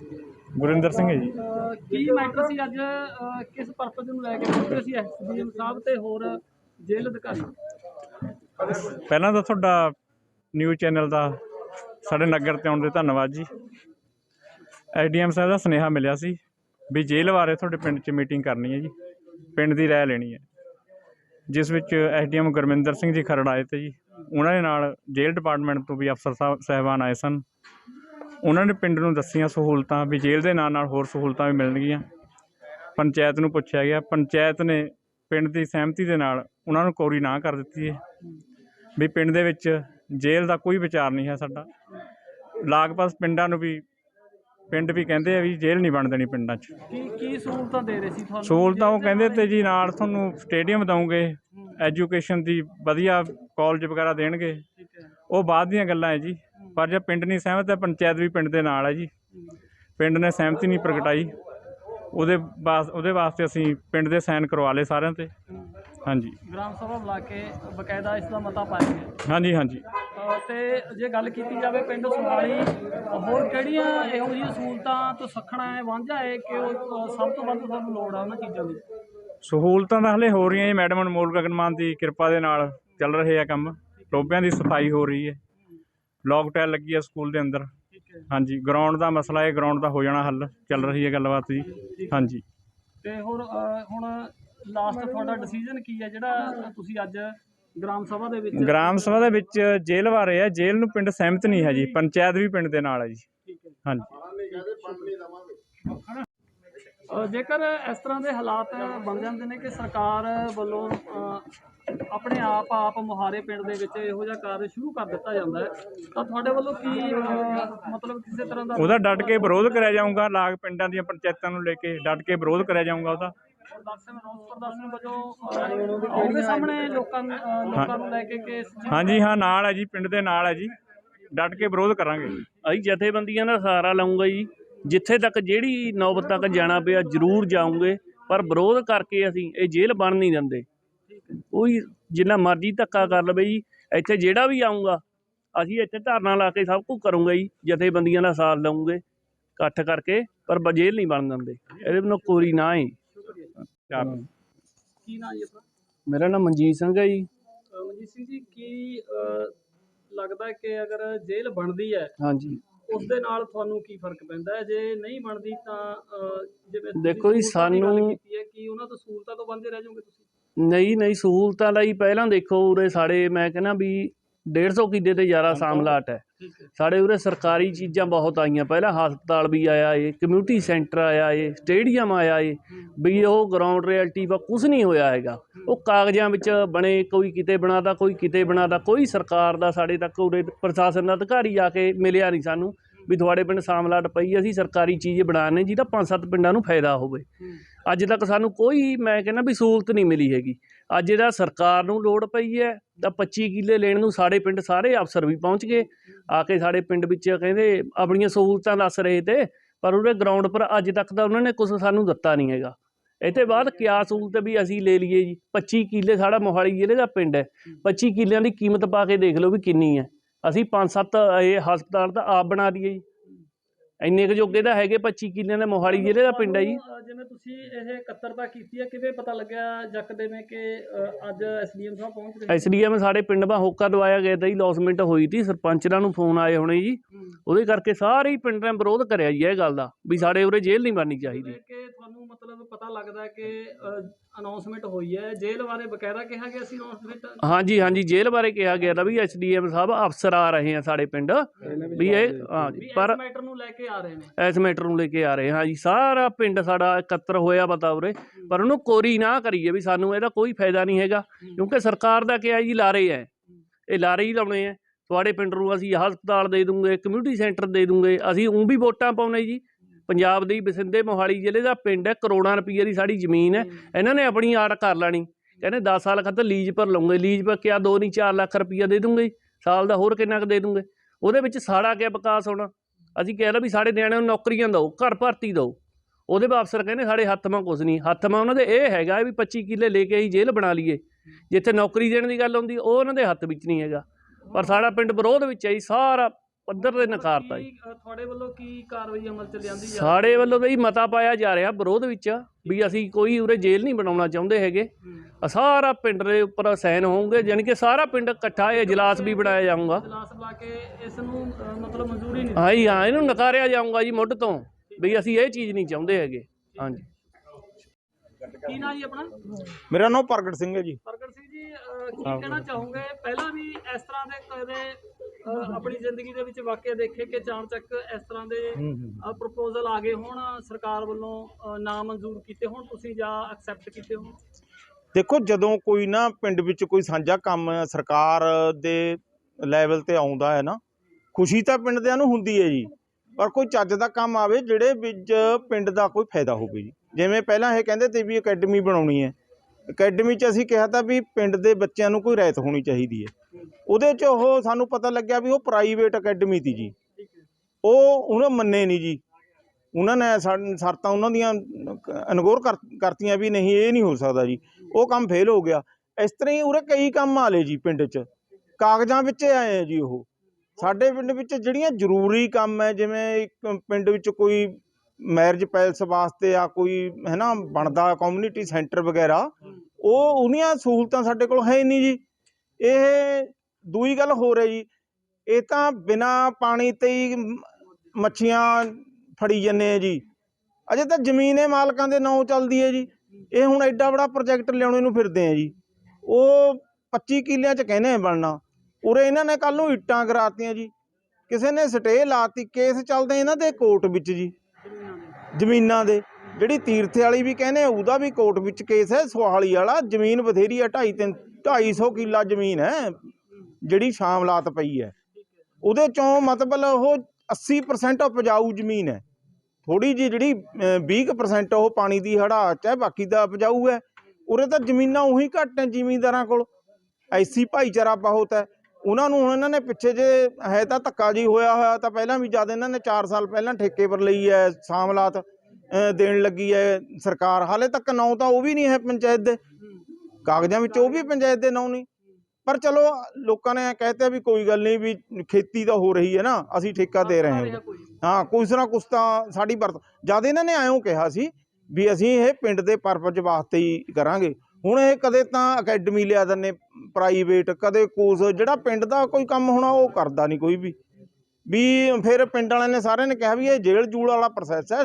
ਗੁਰਿੰਦਰ ਸਿੰਘ ਹੈ ਜੀ। ਕੀ ਮੈਟਰ ਸੀ ਅੱਜ? ਕਿਸ ਪਰਪਸ ਨੂੰ ਲੈ ਕੇ ਪਹੁੰਚੇ ਸੀ ਐਸਡੀਐਮ ਸਾਹਿਬ ਤੇ ਹੋਰ ਜੇਲ੍ਹ ਅਧਿਕਾਰੀ। ਪਹਿਲਾਂ ਤਾਂ ਤੁਹਾਡਾ ਨਿਊਜ਼ ਚੈਨਲ ਦਾ ਸਾਡੇ ਨਗਰ ਤੇ ਆਉਣ ਦੇ ਧੰਨਵਾਦ ਜੀ। ਐਸਡੀਐਮ ਸਾਹਿਬ ਦਾ ਸੁਨੇਹਾ ਮਿਲਿਆ ਸੀ ਵੀ ਜੇਲ੍ਹ ਬਾਰੇ ਤੁਹਾਡੇ ਪਿੰਡ 'ਚ ਮੀਟਿੰਗ ਕਰਨੀ ਹੈ ਜੀ, ਪਿੰਡ ਦੀ ਰਾਏ ਲੈਣੀ ਹੈ। ਜਿਸ ਵਿੱਚ ਐਸਡੀਐਮ ਗੁਰਮਿੰਦਰ ਸਿੰਘ ਜੀ ਖਰੜ ਆਏ ਤੇ ਜੀ, ਉਹਨਾਂ ਦੇ ਨਾਲ ਜੇਲ੍ਹ ਡਿਪਾਰਟਮੈਂਟ ਤੋਂ ਵੀ ਅਫਸਰ ਸਾਹਿਬ ਸਾਹਿਬਾਨ ਆਏ ਸਨ। ਉਹਨਾਂ ਨੇ ਪਿੰਡ ਨੂੰ ਦੱਸੀਆਂ ਸਹੂਲਤਾਂ ਵੀ ਜੇਲ੍ਹ ਦੇ ਨਾਲ ਨਾਲ ਹੋਰ ਸਹੂਲਤਾਂ ਵੀ ਮਿਲਣਗੀਆਂ। ਪੰਚਾਇਤ ਨੂੰ ਪੁੱਛਿਆ ਗਿਆ, ਪੰਚਾਇਤ ਨੇ ਪਿੰਡ ਦੀ ਸਹਿਮਤੀ ਦੇ ਨਾਲ ਉਹਨਾਂ ਨੂੰ ਕੋਰੀ ਨਾ ਕਰ ਦਿੱਤੀ ਹੈ ਵੀ ਪਿੰਡ ਦੇ ਵਿੱਚ ਜੇਲ੍ਹ ਦਾ ਕੋਈ ਵਿਚਾਰ ਨਹੀਂ ਹੈ ਸਾਡਾ। ਲਾਗਪਾਸ ਪਿੰਡਾਂ ਨੂੰ ਵੀ ਪਿੰਡ ਵੀ ਕਹਿੰਦੇ ਆ ਵੀ ਜੇਲ੍ਹ ਨਹੀਂ ਬਣ ਦੇਣੀ ਪਿੰਡਾਂ 'ਚ। ਕੀ ਕੀ ਸਹੂਲਤਾਂ ਦੇ ਰਹੇ ਸੀ ਤੁਹਾਨੂੰ? ਸਹੂਲਤਾਂ ਉਹ ਕਹਿੰਦੇ ਤੇ ਜੀ ਨਾਲ ਤੁਹਾਨੂੰ ਸਟੇਡੀਅਮ ਦਵਾਂਗੇ ਐਜੂਕੇਸ਼ਨ ਦੀ ਵਧੀਆ ਕਾਲਜ ਵਗੈਰਾ ਦੇਣਗੇ। ਉਹ ਬਾਅਦ ਦੀਆਂ ਗੱਲਾਂ ਹੈ ਜੀ। ਪਰ ਜੇ ਪਿੰਡ ਨਹੀਂ ਸਹਿਮਤ ਹੈ ਪੰਚਾਇਤ ਵੀ ਪਿੰਡ ਦੇ ਨਾਲ ਹੈ ਜੀ। ਪਿੰਡ ਨੇ ਸਹਿਮਤੀ ਨਹੀਂ ਪ੍ਰਗਟਾਈ। ਉਹਦੇ ਵਾਸ ਉਹਦੇ ਵਾਸਤੇ ਅਸੀਂ ਪਿੰਡ ਦੇ ਸਾਈਨ ਕਰਵਾ ਲਏ ਸਾਰਿਆਂ ਤੇ। ਹਾਂਜੀ। ਗ੍ਰਾਮ ਸਭਾ ਬੁਲਾ ਕੇ ਬਕਾਇਦਾ ਇਸ ਦਾ ਮਤਾ ਪਾਇਆ ਗਿਆ। ਹਾਂਜੀ ਹਾਂਜੀ। ਅ, ਤੇ ਜੇ ਗੱਲ ਕੀਤੀ ਜਾਵੇ ਪਿੰਡ ਸੁਹਾਲੀ ਹੋਰ ਕਿਹੜੀਆਂ ਇਹੋ ਜਿਹੀਆਂ ਸਹੂਲਤਾਂ ਤੋਂ ਸੱਖਣਾ ਹੈ ਵਾਂਝਾ ਹੈ ਕਿ ਉਹ ਸਭ ਤੋਂ ਵੱਧ ਤੁਹਾਨੂੰ ਲੋੜ ਆ ਉਹਨਾਂ ਚੀਜ਼ਾਂ ਦੀ? ਸਹੂਲਤਾਂ ਤਾਂ ਹਲੇ ਹੋ ਰਹੀਆਂ ਜੀ ਮੈਡਮ ਅਨਮੋਲ ਗਗਨਮਾਨ ਦੀ ਕਿਰਪਾ ਦੇ ਨਾਲ ਚੱਲ ਰਹੇ ਆ ਕੰਮ। ਟੋਬਿਆਂ ਦੀ ਸਫ਼ਾਈ ਹੋ ਰਹੀ ਹੈ। ਲੌਕ ਟੈਲ ਲੱਗੀ ਹੈ ਸਕੂਲ ਦੇ ਅੰਦਰ। ਹਾਂਜੀ ਗਰਾਊਂਡ ਦਾ ਮਸਲਾ ਹੈ ਗਰਾਊਂਡ ਦਾ ਹੋ ਜਾਣਾ ਹੱਲ ਚੱਲ ਰਹੀ ਹੈ ਗੱਲਬਾਤ ਜੀ। ਹਾਂਜੀ। ਤੇ ਹੋਰ ਅ, ਹੁਣ ਲਾਸਟ ਤੁਹਾਡਾ ਡਿਸੀਜਨ ਕੀ ਹੈ? ਜਿਹੜਾ ਤੁਸੀਂ ਅੱਜ ਗ੍ਰਾਮ ਸਭਾ ਦੇ ਵਿੱਚ ਗ੍ਰਾਮ ਸਭਾ ਦੇ ਵਿੱਚ ਜੇਲ੍ਹ ਬਾਰੇ ਹੈ ਜੇਲ੍ਹ ਨੂੰ ਪਿੰਡ ਸਹਿਮਤ ਨਹੀਂ ਹੈ ਜੀ ਪੰਚਾਇਤ ਵੀ ਪਿੰਡ ਦੇ ਨਾਲ ਹੈ ਜੀ। ਠੀਕ ਹੈ। ਹਾਂਜੀ। ਜੇਕਰ ਇਸ ਤਰ੍ਹਾਂ ਦੇ ਹਾਲਾਤ ਬਣ ਜਾਂਦੇ ਨੇ ਕਿ ਸਰਕਾਰ ਵੱਲੋਂ ਆਪਣੇ ਆਪ ਆਪ ਮੁਹਾਰੇ ਪਿੰਡ ਦੇ ਵਿੱਚ ਇਹੋ ਜਿਹਾ ਕਾਰਜ ਸ਼ੁਰੂ ਕਰ ਦਿੱਤਾ ਜਾਂਦਾ ਹੈ ਤਾਂ ਤੁਹਾਡੇ ਵੱਲੋਂ ਕੀ ਮਤਲਬ ਕਿਸੇ ਤਰ੍ਹਾਂ ਦਾ ਉਹਦਾ ਡਟ ਕੇ ਵਿਰੋਧ ਕਰਿਆ ਜਾਊਗਾ ਲਾਗ ਪਿੰਡਾਂ ਦੀਆਂ ਪੰਚਾਇਤਾਂ ਨੂੰ ਲੈ ਕੇ ਡਟ ਕੇ ਵਿਰੋਧ ਕਰਿਆ ਜਾਊਗਾ ਉਹਦਾ? ਹਾਂਜੀ ਹਾਂ ਨਾਲ ਹੈ ਜੀ ਪਿੰਡ ਦੇ ਨਾਲ ਹੈ ਜੀ ਡਟ ਕੇ ਵਿਰੋਧ ਕਰਾਂਗੇ। ਅਸੀਂ ਜਥੇਬੰਦੀਆਂ ਦਾ ਸਹਾਰਾ ਲਵਾਂਗਾ ਜੀ। ਜਿੱਥੇ ਤੱਕ ਜਿਹੜੀ ਨੌਬਤ ਤੱਕ ਜਾਣਾ ਪਿਆ ਜ਼ਰੂਰ ਜਾਵਾਂਗੇ ਪਰ ਵਿਰੋਧ ਕਰਕੇ ਅਸੀਂ ਇਹ ਜੇਲ੍ਹ ਬਣ ਨਹੀਂ ਦਿੰਦੇ। ਕੋਈ ਜਿੰਨਾ ਮਰਜ਼ੀ ਧੱਕਾ ਕਰ ਲਵੇ ਜੀ ਇੱਥੇ ਜਿਹੜਾ ਵੀ ਆਊਗਾ ਅਸੀਂ ਇੱਥੇ ਧਰਨਾ ਲਾ ਕੇ ਸਭ ਕੁਝ ਕਰੂੰਗਾ ਜੀ ਜਥੇਬੰਦੀਆਂ ਦਾ ਸਾਥ ਲਵਾਂਗੇ ਇਕੱਠ ਕਰਕੇ ਪਰ ਜੇਲ੍ਹ ਨਹੀਂ ਬਣ ਦਿੰਦੇ। ਇਹਦੇ ਵੱਲੋਂ ਕੋਰੀ ਨਾ ਹੈ। ਚਾਰ। ਕੀ ਨਾ ਜੀ ਆਪਣਾ? ਮੇਰਾ ਨਾਮ ਮਨਜੀਤ ਸਿੰਘ ਹੈ ਜੀ। ਮਨਜੀਤ ਸਿੰਘ ਜੀ ਕੀ ਲੱਗਦਾ ਹੈ ਕਿ ਅਗਰ ਜੇਲ੍ਹ ਬਣਦੀ ਹੈ ਹਾਂਜੀ। ਉਸ ਦੇ ਨਾਲ ਤੁਹਾਨੂੰ ਕੀ ਫ਼ਰਕ ਪੈਂਦਾ ਹੈ? ਜੇ ਨਹੀਂ ਬਣਦੀ ਤਾਂ ਜਿਵੇਂ ਤੁਸੀਂ ਦੇਖੋ ਜੀ, ਸਹੂਲਤਾਂ ਦੀ ਗੱਲ ਸਾਨੂੰ- ਕੀਤੀ ਹੈ ਕਿ ਉਹਨਾਂ ਤੋਂ ਸਹੂਲਤਾਂ ਤੋਂ ਵਾਂਝੇ ਰਹਿ ਜਾਓਗੇ ਤੁਸੀਂ? ਨਹੀਂ ਨਹੀਂ ਸਹੂਲਤਾਂ ਲਈ ਪਹਿਲਾਂ ਦੇਖੋ ਉਰੇ ਸਾਡੇ ਮੈਂ ਕਹਿੰਦਾ ਵੀ 150 ਕਿੱਲੇ ਤੇ ਜ਼ਿਆਦਾ ਸਾਮਲਾਟ ਹੈ। ਸਾਡੇ ਉਰੇ ਸਰਕਾਰੀ ਚੀਜ਼ਾਂ ਬਹੁਤ ਆਈਆਂ। ਪਹਿਲਾਂ ਹਸਪਤਾਲ ਵੀ ਆਇਆ ਏ ਕਮਿਊਨਿਟੀ ਸੈਂਟਰ ਆਇਆ ਏ ਸਟੇਡੀਅਮ ਆਇਆ ਏ। ਵੀ ਉਹ ਗਰਾਊਂਡ ਰਿਐਲਿਟੀ ਵਾ ਕੁਝ ਨਹੀਂ ਹੋਇਆ ਹੈਗਾ। ਉਹ ਕਾਗਜ਼ਾਂ ਵਿੱਚ ਬਣੇ ਕੋਈ ਕਿਤੇ ਬਣਾਦਾ ਕੋਈ ਕਿਤੇ ਬਣਾਦਾ ਕੋਈ ਸਰਕਾਰ ਦਾ ਸਾਡੇ ਤੱਕ ਉਰੇ ਪ੍ਰਸ਼ਾਸਨ ਦਾ ਅਧਿਕਾਰੀ ਆ ਕੇ ਮਿਲਿਆ ਨਹੀਂ ਸਾਨੂੰ। ਵੀ ਤੁਹਾਡੇ ਪਿੰਡ ਸਾਮਲਾਟ ਪਈ ਅਸੀਂ ਸਰਕਾਰੀ ਚੀਜ਼ ਬਣਾਉਣੇ ਜਿਹਦਾ ਪੰਜ ਸੱਤ ਪਿੰਡਾਂ ਨੂੰ ਫਾਇਦਾ ਹੋਵੇ। ਅੱਜ ਤੱਕ ਸਾਨੂੰ ਕੋਈ ਮੈਂ ਕਹਿੰਦਾ ਵੀ ਸਹੂਲਤ ਨਹੀਂ ਮਿਲੀ ਹੈਗੀ। ਅੱਜ ਇਹਦਾ ਸਰਕਾਰ ਨੂੰ ਲੋੜ ਪਈ ਹੈ, ਤਾਂ 25 ਕਿੱਲੇ ਲੈਣ ਨੂੰ ਸਾਡੇ ਪਿੰਡ ਸਾਰੇ ਅਫਸਰ ਵੀ ਪਹੁੰਚ ਗਏ। ਆ ਕੇ ਸਾਡੇ ਪਿੰਡ ਵਿੱਚ ਕਹਿੰਦੇ ਆਪਣੀਆਂ ਸਹੂਲਤਾਂ ਦੱਸ ਰਹੇ ਤੇ, ਪਰ ਉਹਦੇ ਗਰਾਊਂਡ ਪਰ ਅੱਜ ਤੱਕ ਤਾਂ ਉਹਨਾਂ ਨੇ ਕੁਝ ਸਾਨੂੰ ਦਿੱਤਾ ਨਹੀਂ ਹੈਗਾ। ਇਹ ਬਾਅਦ ਕਿਆ ਸਹੂਲਤ ਵੀ ਅਸੀਂ ਲੈ ਲਈਏ ਜੀ। 25 ਕਿੱਲੇ ਸਾਡਾ ਮੋਹਾਲੀ ਜ਼ਿਲ੍ਹੇ ਦਾ ਪਿੰਡ ਹੈ। 25 ਕਿੱਲਿਆਂ ਦੀ ਕੀਮਤ ਪਾ ਕੇ ਦੇਖ ਲਓ ਵੀ ਕਿੰਨੀ ਹੈ। ਅਸੀਂ 5-7 ਇਹ ਹਸਪਤਾਲ ਤਾਂ ਆਪ ਬਣਾ ਦਈਏ ਜੀ। ਇੰਨੇ ਕੁ ਜੋਗੇ ਤਾਂ ਹੈਗੇ 25 ਕਿੱਲਿਆਂ ਦਾ ਮੋਹਾਲੀ ਜ਼ਿਲ੍ਹੇ ਦਾ ਪਿੰਡ ਹੈ ਜੀ ਜਿਵੇਂ ਤੁਸੀਂ ਇਹ ਇਕੱਤਰਤਾ ਕੀਤੀ ਹੈ ਕਿਵੇਂ ਪਤਾ ਲੱਗਿਆ ਜੱਕਦੇ ਨੇ ਕਿ ਅ, ਅੱਜ ਐਸਡੀਐਮ ਸਾਹਿਬ ਪਹੁੰਚ ਰਹੇ? ਐਸਡੀਐਮ ਸਾਡੇ ਪਿੰਡ ਦਾ ਹੋਕਾ ਦਵਾਇਆ ਗਿਆ ਤਾਂ ਜੀ ਲੌਸਮੈਂਟ ਹੋਈ ਤੀ ਸਰਪੰਚਰਾਂ ਨੂੰ ਫੋਨ ਆਏ ਹੋਣੇ ਜੀ ਹੂੰ। ਉਹਦੇ ਕਰਕੇ ਸਾਰੇ ਹੀ ਪਿੰਡ ਨੇ ਵਿਰੋਧ ਕਰਿਆ ਜੀ ਇਹ ਗੱਲ ਦਾ ਵੀ ਸਾਡੇ ਉਰੇ ਜੇਲ੍ਹ ਨਹੀਂ ਬਣਨੀ ਚਾਹੀਦੀ ਕੇ ਤੁਹਾਨੂੰ ਮਤਲਬ ਪਤਾ ਲੱਗਦਾ ਕਿ ਅਨਾਉਂਸਮੈਂਟ ਹੋਈ ਹੈ। ਜੇਲ੍ਹ ਬਾਰੇ ਬਕਾਇਦਾ ਕਿਹਾ ਗਿਆ ਸੀ ਅਨਾਉਂਸਮੈਂਟ ਹਾਂਜੀ ਹਾਂਜੀ ਜੇਲ੍ਹ ਬਾਰੇ ਕਿਹਾ ਗਿਆ ਤਾਂ ਵੀ ਐਸਡੀਐਮ ਸਾਹਿਬ ਅਫਸਰ ਆ ਰਹੇ ਆ ਸਾਡੇ ਪਿੰਡ। ਵੀ ਇਹ ਹਾਂ ਪਰ ਮੈਟਰ ਨੂੰ ਲੈ ਕੇ ਆ ਰਹੇ ਨੇ। ਇਸ ਮੈਟਰ ਨੂੰ ਲੈ ਕੇ ਆ ਰਹੇ ਹਾਂ ਜੀ ਸਾਰਾ ਪਿੰਡ ਸਾਡਾ ਇਕੱਤਰ ਹੋਇਆ ਬਤਾ ਉਰੇ। ਪਰ ਉਹਨੂੰ ਕੋਰੀ ਨਾ ਕਰੀਏ ਵੀ ਸਾਨੂੰ ਇਹਦਾ ਕੋਈ ਫਾਇਦਾ ਨਹੀਂ ਹੈਗਾ। ਕਿਉਂਕਿ ਸਰਕਾਰ ਦਾ ਕਿਹਾ ਜੀ ਲਾਰੇ ਹੈ ਇਹ ਲਾਰੇ ਹੀ ਲਾਉਣੇ ਆ ਤੁਹਾਡੇ ਪਿੰਡ ਨੂੰ ਅਸੀਂ ਹਸਪਤਾਲ ਦੇ ਦੂੰਗੇ ਕਮਿਊਨਿਟੀ ਸੈਂਟਰ ਦੇ ਦੂੰਗੇ। ਅਸੀਂ ਉਂ ਵੀ ਵੋਟਾਂ ਪਾਉਣੇ ਜੀ। ਪੰਜਾਬ ਦੇ ਹੀ ਬਸਿੰਦੇ ਮੋਹਾਲੀ ਜ਼ਿਲ੍ਹੇ ਦਾ ਪਿੰਡ ਹੈ ਕਰੋੜਾਂ ਰੁਪਏ ਦੀ ਸਾਡੀ ਜ਼ਮੀਨ ਹੈ। ਇਹਨਾਂ ਨੇ ਆਪਣੀ ਆੜ ਕਰ ਲੈਣੀ। ਕਹਿੰਦੇ 10 ਸਾਲ ਖਾਤਰ ਲੀਜ਼ ਪਰ ਲਵਾਂਗੇ ਲੀਜ਼ ਪਰ ਕਿਆ 2 ਨਹੀਂ 4 ਲੱਖ ਰੁਪਈਆ ਦੇ ਦੂੰਗੇ ਸਾਲ ਦਾ ਹੋਰ ਕਿੰਨਾ ਕੁ ਦੇ ਦੂੰਗੇ ਉਹਦੇ ਵਿੱਚ ਸਾਡਾ ਕਿਆ ਵਿਕਾਸ ਹੋਣਾ? ਅਸੀਂ ਕਹਿ ਲਾ ਵੀ ਸਾਡੇ ਨਿਆਣਿਆਂ ਨੂੰ ਨੌਕਰੀਆਂ ਦਿਓ ਘਰ ਭਰਤੀ ਦਿਓ। ਉਹਦੇ ਅਫਸਰ ਕਹਿੰਦੇ ਸਾਡੇ ਹੱਥ ਮਾਂ ਕੁਝ ਨਹੀਂ। ਹੱਥ ਮਾਂ ਉਹਨਾਂ ਦੇ ਇਹ ਹੈਗਾ ਵੀ 25 ਕਿੱਲੇ ਲੈ ਕੇ ਹੀ ਜੇਲ੍ਹ ਬਣਾ ਲਈਏ। ਜਿੱਥੇ ਨੌਕਰੀ ਦੇਣ ਦੀ ਗੱਲ ਹੁੰਦੀ ਉਹ ਉਹਨਾਂ ਦੇ ਹੱਥ ਵਿੱਚ ਨਹੀਂ ਹੈਗਾ। ਪਰ ਸਾਡਾ ਪਿੰਡ ਵਿਰੋਧ ਵਿੱਚ ਹੈ ਸਾਰਾ ਪੱਧਰ ਤੇ ਨਕਾਰਤਾ ਜੀ। ਤੁਹਾਡੇ ਵੱਲੋਂ ਕੀ ਕਾਰਵਾਈ ਅਮਲ ਚ ਲਿਆਂਦੀ ਜਾ ਸਾਡੇ ਵੱਲੋਂ ਤਾਂ ਜੀ ਮਤਾ ਪਾਇਆ ਜਾ ਰਿਹਾ ਵਿਰੋਧ ਵਿੱਚ ਵੀ ਅਸੀਂ ਕੋਈ ਉਰੇ ਜੇਲ੍ਹ ਨਹੀਂ ਬਣਾਉਣਾ ਚਾਹੁੰਦੇ ਹੈਗੇ। ਸਾਰਾ ਪਿੰਡ ਦੇ ਉੱਪਰ ਸਾਈਨ ਹੋਣਗੇ ਜਾਣੀ ਕਿ ਸਾਰਾ ਪਿੰਡ ਇਕੱਠਾ ਇਹ ਇਜਲਾਸ ਵੀ ਬਣਾਇਆ ਜਾਊਗਾ। ਇਜਲਾਸ ਬੁਲਾ ਕੇ ਇਸ ਨੂੰ ਮਤਲਬ ਮਨਜ਼ੂਰੀ ਨਹੀਂ ਹਾਂ ਹਾਂ ਇਹਨੂੰ ਨਕਾਰਿਆ ਜਾਊਗਾ ਜੀ ਮੁੱਢ ਤੋਂ ਵੀ ਅਸੀਂ ਇਹ ਚੀਜ਼ ਨਹੀਂ ਚਾਹੁੰਦੇ ਹੈਗੇ। ਹਾਂਜੀ। ਕੀ ਨਾਂ ਜੀ ਆਪਣਾ? ਮੇਰਾ ਨਾਮ ਪ੍ਰਗਟ ਸਿੰਘ ਹੈ ਜੀ। ਪ੍ਰਗਟ ਸਿੰਘ ਜੀ ਅਹ, ਕੀ ਕਹਿਣਾ ਚਾਹੋਗੇ? ਪਹਿਲਾਂ ਵੀ ਇਸ ਤਰ੍ਹਾਂ ਦੇ ਕਦੇ ਅਹ, ਆਪਣੀ ਜ਼ਿੰਦਗੀ ਦੇ ਵਿੱਚ ਵਾਕਿਆ ਦੇਖੇ ਕਿ ਚਾਣਚੱਕ ਇਸ ਤਰ੍ਹਾਂ ਦੇ ਪ੍ਰਪੋਜ਼ਲ ਆ ਗਏ ਹੋਣ ਸਰਕਾਰ ਵੱਲੋਂ ਅਹ, ਨਾ ਮਨਜ਼ੂਰ ਕੀਤੇ ਹੋਣ ਤੁਸੀਂ ਜਾਂ ਐਕਸੈਪਟ ਕੀਤੇ ਹੋਣ? ਦੇਖੋ ਜਦੋਂ ਕੋਈ ਨਾ ਪਿੰਡ ਵਿੱਚ ਕੋਈ ਸਾਂਝਾ ਕੰਮ ਸਰਕਾਰ ਦੇ ਲੈਵਲ ਤੇ ਆਉਂਦਾ ਹੈ ਨਾ ਖੁਸ਼ੀ ਤਾਂ ਪਿੰਡ ਦਿਆਂ ਨੂੰ ਹੁੰਦੀ ਹੈ ਜੀ। ਪਰ ਕੋਈ ਚੱਜ ਦਾ ਕੰਮ ਆਵੇ ਜਿਹੜੇ ਵਿੱਚ ਪਿੰਡ ਦਾ ਕੋਈ ਫਾਇਦਾ ਹੋਵੇ ਜੀ। ਜਿਵੇਂ ਪਹਿਲਾਂ ਇਹ ਕਹਿੰਦੇ ਤੇ ਵੀ ਅਕੈਡਮੀ ਬਣਾਉਣੀ ਹੈ। ਅਕੈਡਮੀ 'ਚ ਅਸੀਂ ਕਿਹਾ ਤਾਂ ਵੀ ਪਿੰਡ ਦੇ ਬੱਚਿਆਂ ਨੂੰ ਕੋਈ ਰਾਇਤ ਹੋਣੀ ਚਾਹੀਦੀ ਹੈ। ਉਹਦੇ 'ਚ ਉਹ ਸਾਨੂੰ ਪਤਾ ਲੱਗਿਆ ਵੀ ਉਹ ਪ੍ਰਾਈਵੇਟ ਅਕੈਡਮੀ ਤੀ ਜੀ। ਉਹ ਉਹਨਾਂ ਮੰਨੇ ਨਹੀਂ ਜੀ। ਉਹਨਾਂ ਨੇ ਸਾ- ਸ਼ਰਤਾਂ ਉਹਨਾਂ ਦੀਆਂ ਅਨਗੋਰ ਕਰ, ਕਰਤੀਆਂ ਵੀ ਨਹੀਂ, ਇਹ ਨਹੀਂ ਹੋ ਸਕਦਾ ਜੀ। ਉਹ ਕੰਮ ਫੇਲ ਹੋ ਗਿਆ। ਇਸ ਤਰ੍ਹਾਂ ਹੀ ਉਰੇ ਕਈ ਕੰਮ ਆਲੇ ਜੀ ਪਿੰਡ 'ਚ। ਕਾਗਜ਼ਾਂ ਵਿੱਚ ਆਏ ਆ ਜੀ ਉਹ। ਸਾਡੇ ਪਿੰਡ ਵਿੱਚ ਜਿਹੜੀਆਂ ਜ਼ਰੂਰੀ ਕੰਮ ਹੈ, ਜਿਵੇਂ ਇੱਕ ਪਿੰਡ ਵਿੱਚ ਕੋਈ ਮੈਰਿਜ ਪੈਲਸ ਵਾਸਤੇ ਆ ਕੋਈ ਹੈ ਨਾ ਬਣਦਾ ਕਮਿਊਨਿਟੀ ਸੈਂਟਰ ਵਗੈਰਾ, ਉਹ ਉਹਨੀਆਂ ਸਹੂਲਤਾਂ ਸਾਡੇ ਕੋਲ ਹੈ ਨਹੀਂ ਜੀ। ਇਹ ਦੂਈ ਗੱਲ ਹੋ ਰਹੀ ਜੀ, ਇਹ ਤਾਂ ਬਿਨਾ ਪਾਣੀ ਤੇ ਹੀ ਮੱਛੀਆਂ ਫੜੀ ਜੰਨੇ ਆ ਜੀ। ਅਜੇ ਤਾਂ ਜ਼ਮੀਨ ਜ਼ਮੀਨੇ ਮਾਲਕਾਂ ਦੇ ਨਾਂ ਚੱਲਦੀ ਹੈ ਜੀ। ਇਹ ਹੁਣ ਐਡਾ ਬੜਾ ਪ੍ਰੋਜੈਕਟ ਲਿਆਉਣੇ ਨੂੰ ਫਿਰਦੇ ਆ ਜੀ। ਉਹ 25 ਕਿੱਲਿਆਂ 'ਚ ਕਹਿੰਦੇ ਆ ਬਣਨਾ। ਉਰੇ ਇਹਨਾਂ ਨੇ ਕੱਲ ਨੂੰ ਇੱਟਾਂ ਕਰਾਤੀਆਂ ਜੀ। ਕਿਸੇ ਨੇ ਸਟੇ ਲਾਤੀ, ਕੇਸ ਚੱਲਦੇ ਇਹਨਾਂ ਦੇ ਕੋਰਟ ਵਿੱਚ ਜੀ। ਜ਼ਮੀਨਾਂ ਦੇ। ਜਿਹੜੀ ਤੀਰਥੇ ਵਾਲੀ ਵੀ ਕਹਿੰਦੇ ਆ ਉਹਦਾ ਵੀ ਕੋਰਟ ਵਿੱਚ ਕੇਸ ਹੈ ਸੁਹਾਲੀ ਵਾਲਾ। ਜ਼ਮੀਨ ਬਥੇਰੀ ਹੈ 2.5 ਤਿੰਨ 250 ਕਿੱਲਾ ਜ਼ਮੀਨ ਹੈ ਜਿਹੜੀ ਸ਼ਾਮਲਾਤ ਪਈ ਹੈ। ਉਹਦੇ ਚੋਂ ਮਤਲਬ ਉਹ 80% ਉਪਜਾਊ ਜ਼ਮੀਨ ਹੈ। ਥੋੜੀ ਜਿਹੀ ਜਿਹੜੀ ਅਹ, 20% ਉਹ ਪਾਣੀ ਦੀ ਹੜਾਚ ਹੈ ਬਾਕੀ ਦਾ ਉਪਜਾਊ ਹੈ। ਉਰੇ ਤਾਂ ਜ਼ਮੀਨਾਂ ਉਹੀ ਘੱਟ ਨੇ ਜ਼ਿਮੀਂਦਾਰਾਂ ਕੋਲ। ਐਸੀ ਭਾਈਚਾਰਾ ਬਹੁਤ ਹੈ। ਉਹਨਾਂ ਨੂੰ ਹੁਣ ਇਹਨਾਂ ਨੇ ਪਿੱਛੇ ਜੇ ਹੈ ਤਾਂ ਧੱਕਾ ਜੀ ਹੋਇਆ ਹੋਇਆ, ਤਾਂ ਪਹਿਲਾਂ ਵੀ ਜਦ ਇਹਨਾਂ ਨੇ 4 ਸਾਲ ਪਹਿਲਾਂ ਠੇਕੇ ਪਰ ਲਈ ਹੈ ਸਾਮਲਾਤ ਦੇਣ ਲੱਗੀ ਹੈ ਸਰਕਾਰ, ਹਾਲੇ ਤੱਕ ਨਾਂ ਤਾਂ ਉਹ ਵੀ ਨਹੀਂ ਹੈ ਪੰਚਾਇਤ ਦੇ। ਕਾਗਜ਼ਾਂ ਵਿੱਚ ਉਹ ਵੀ ਪੰਚਾਇਤ ਦੇ ਨਾਂ ਨਹੀਂ। ਪਰ ਚਲੋ, ਲੋਕਾਂ ਨੇ ਕਹਿਤੇ ਵੀ ਕੋਈ ਗੱਲ ਨਹੀਂ ਵੀ ਖੇਤੀ ਤਾਂ ਹੋ ਰਹੀ ਹੈ ਨਾ, ਅਸੀਂ ਠੇਕਾ ਦੇ ਰਹੇ ਹਾਂ। ਹਾਂ, ਕੁਛ ਨਾ ਕੁਛ ਤਾਂ ਸਾਡੀ ਵਰਤ, ਜਦ ਇਹਨਾਂ ਨੇ ਐਂ ਕਿਹਾ ਸੀ ਵੀ ਅਸੀਂ ਇਹ ਪਿੰਡ ਦੇ ਪਰਪਸ ਵਾਸਤੇ ਹੀ ਕਰਾਂਗੇ। ਹੁਣ ਇਹ ਕਦੇ ਤਾਂ ਅਕੈਡਮੀ ਲਿਆ ਦਿੰਨੇ ਪ੍ਰਾਈਵੇਟ ਕਦੇ ਕੁਛ ਜਿਹੜਾ ਪਿੰਡ ਦਾ ਕੋਈ ਕੰਮ ਹੋਣਾ ਉਹ ਕਰਦਾ ਨਹੀਂ ਕੋਈ ਵੀ। ਵੀ ਫਿਰ ਪਿੰਡ ਵਾਲਿਆਂ ਨੇ ਸਾਰਿਆਂ ਨੇ ਕਿਹਾ ਵੀ ਇਹ ਜੇਲ੍ਹ ਜੂਲ ਵਾਲਾ ਪ੍ਰੋਸੈਸ ਹੈ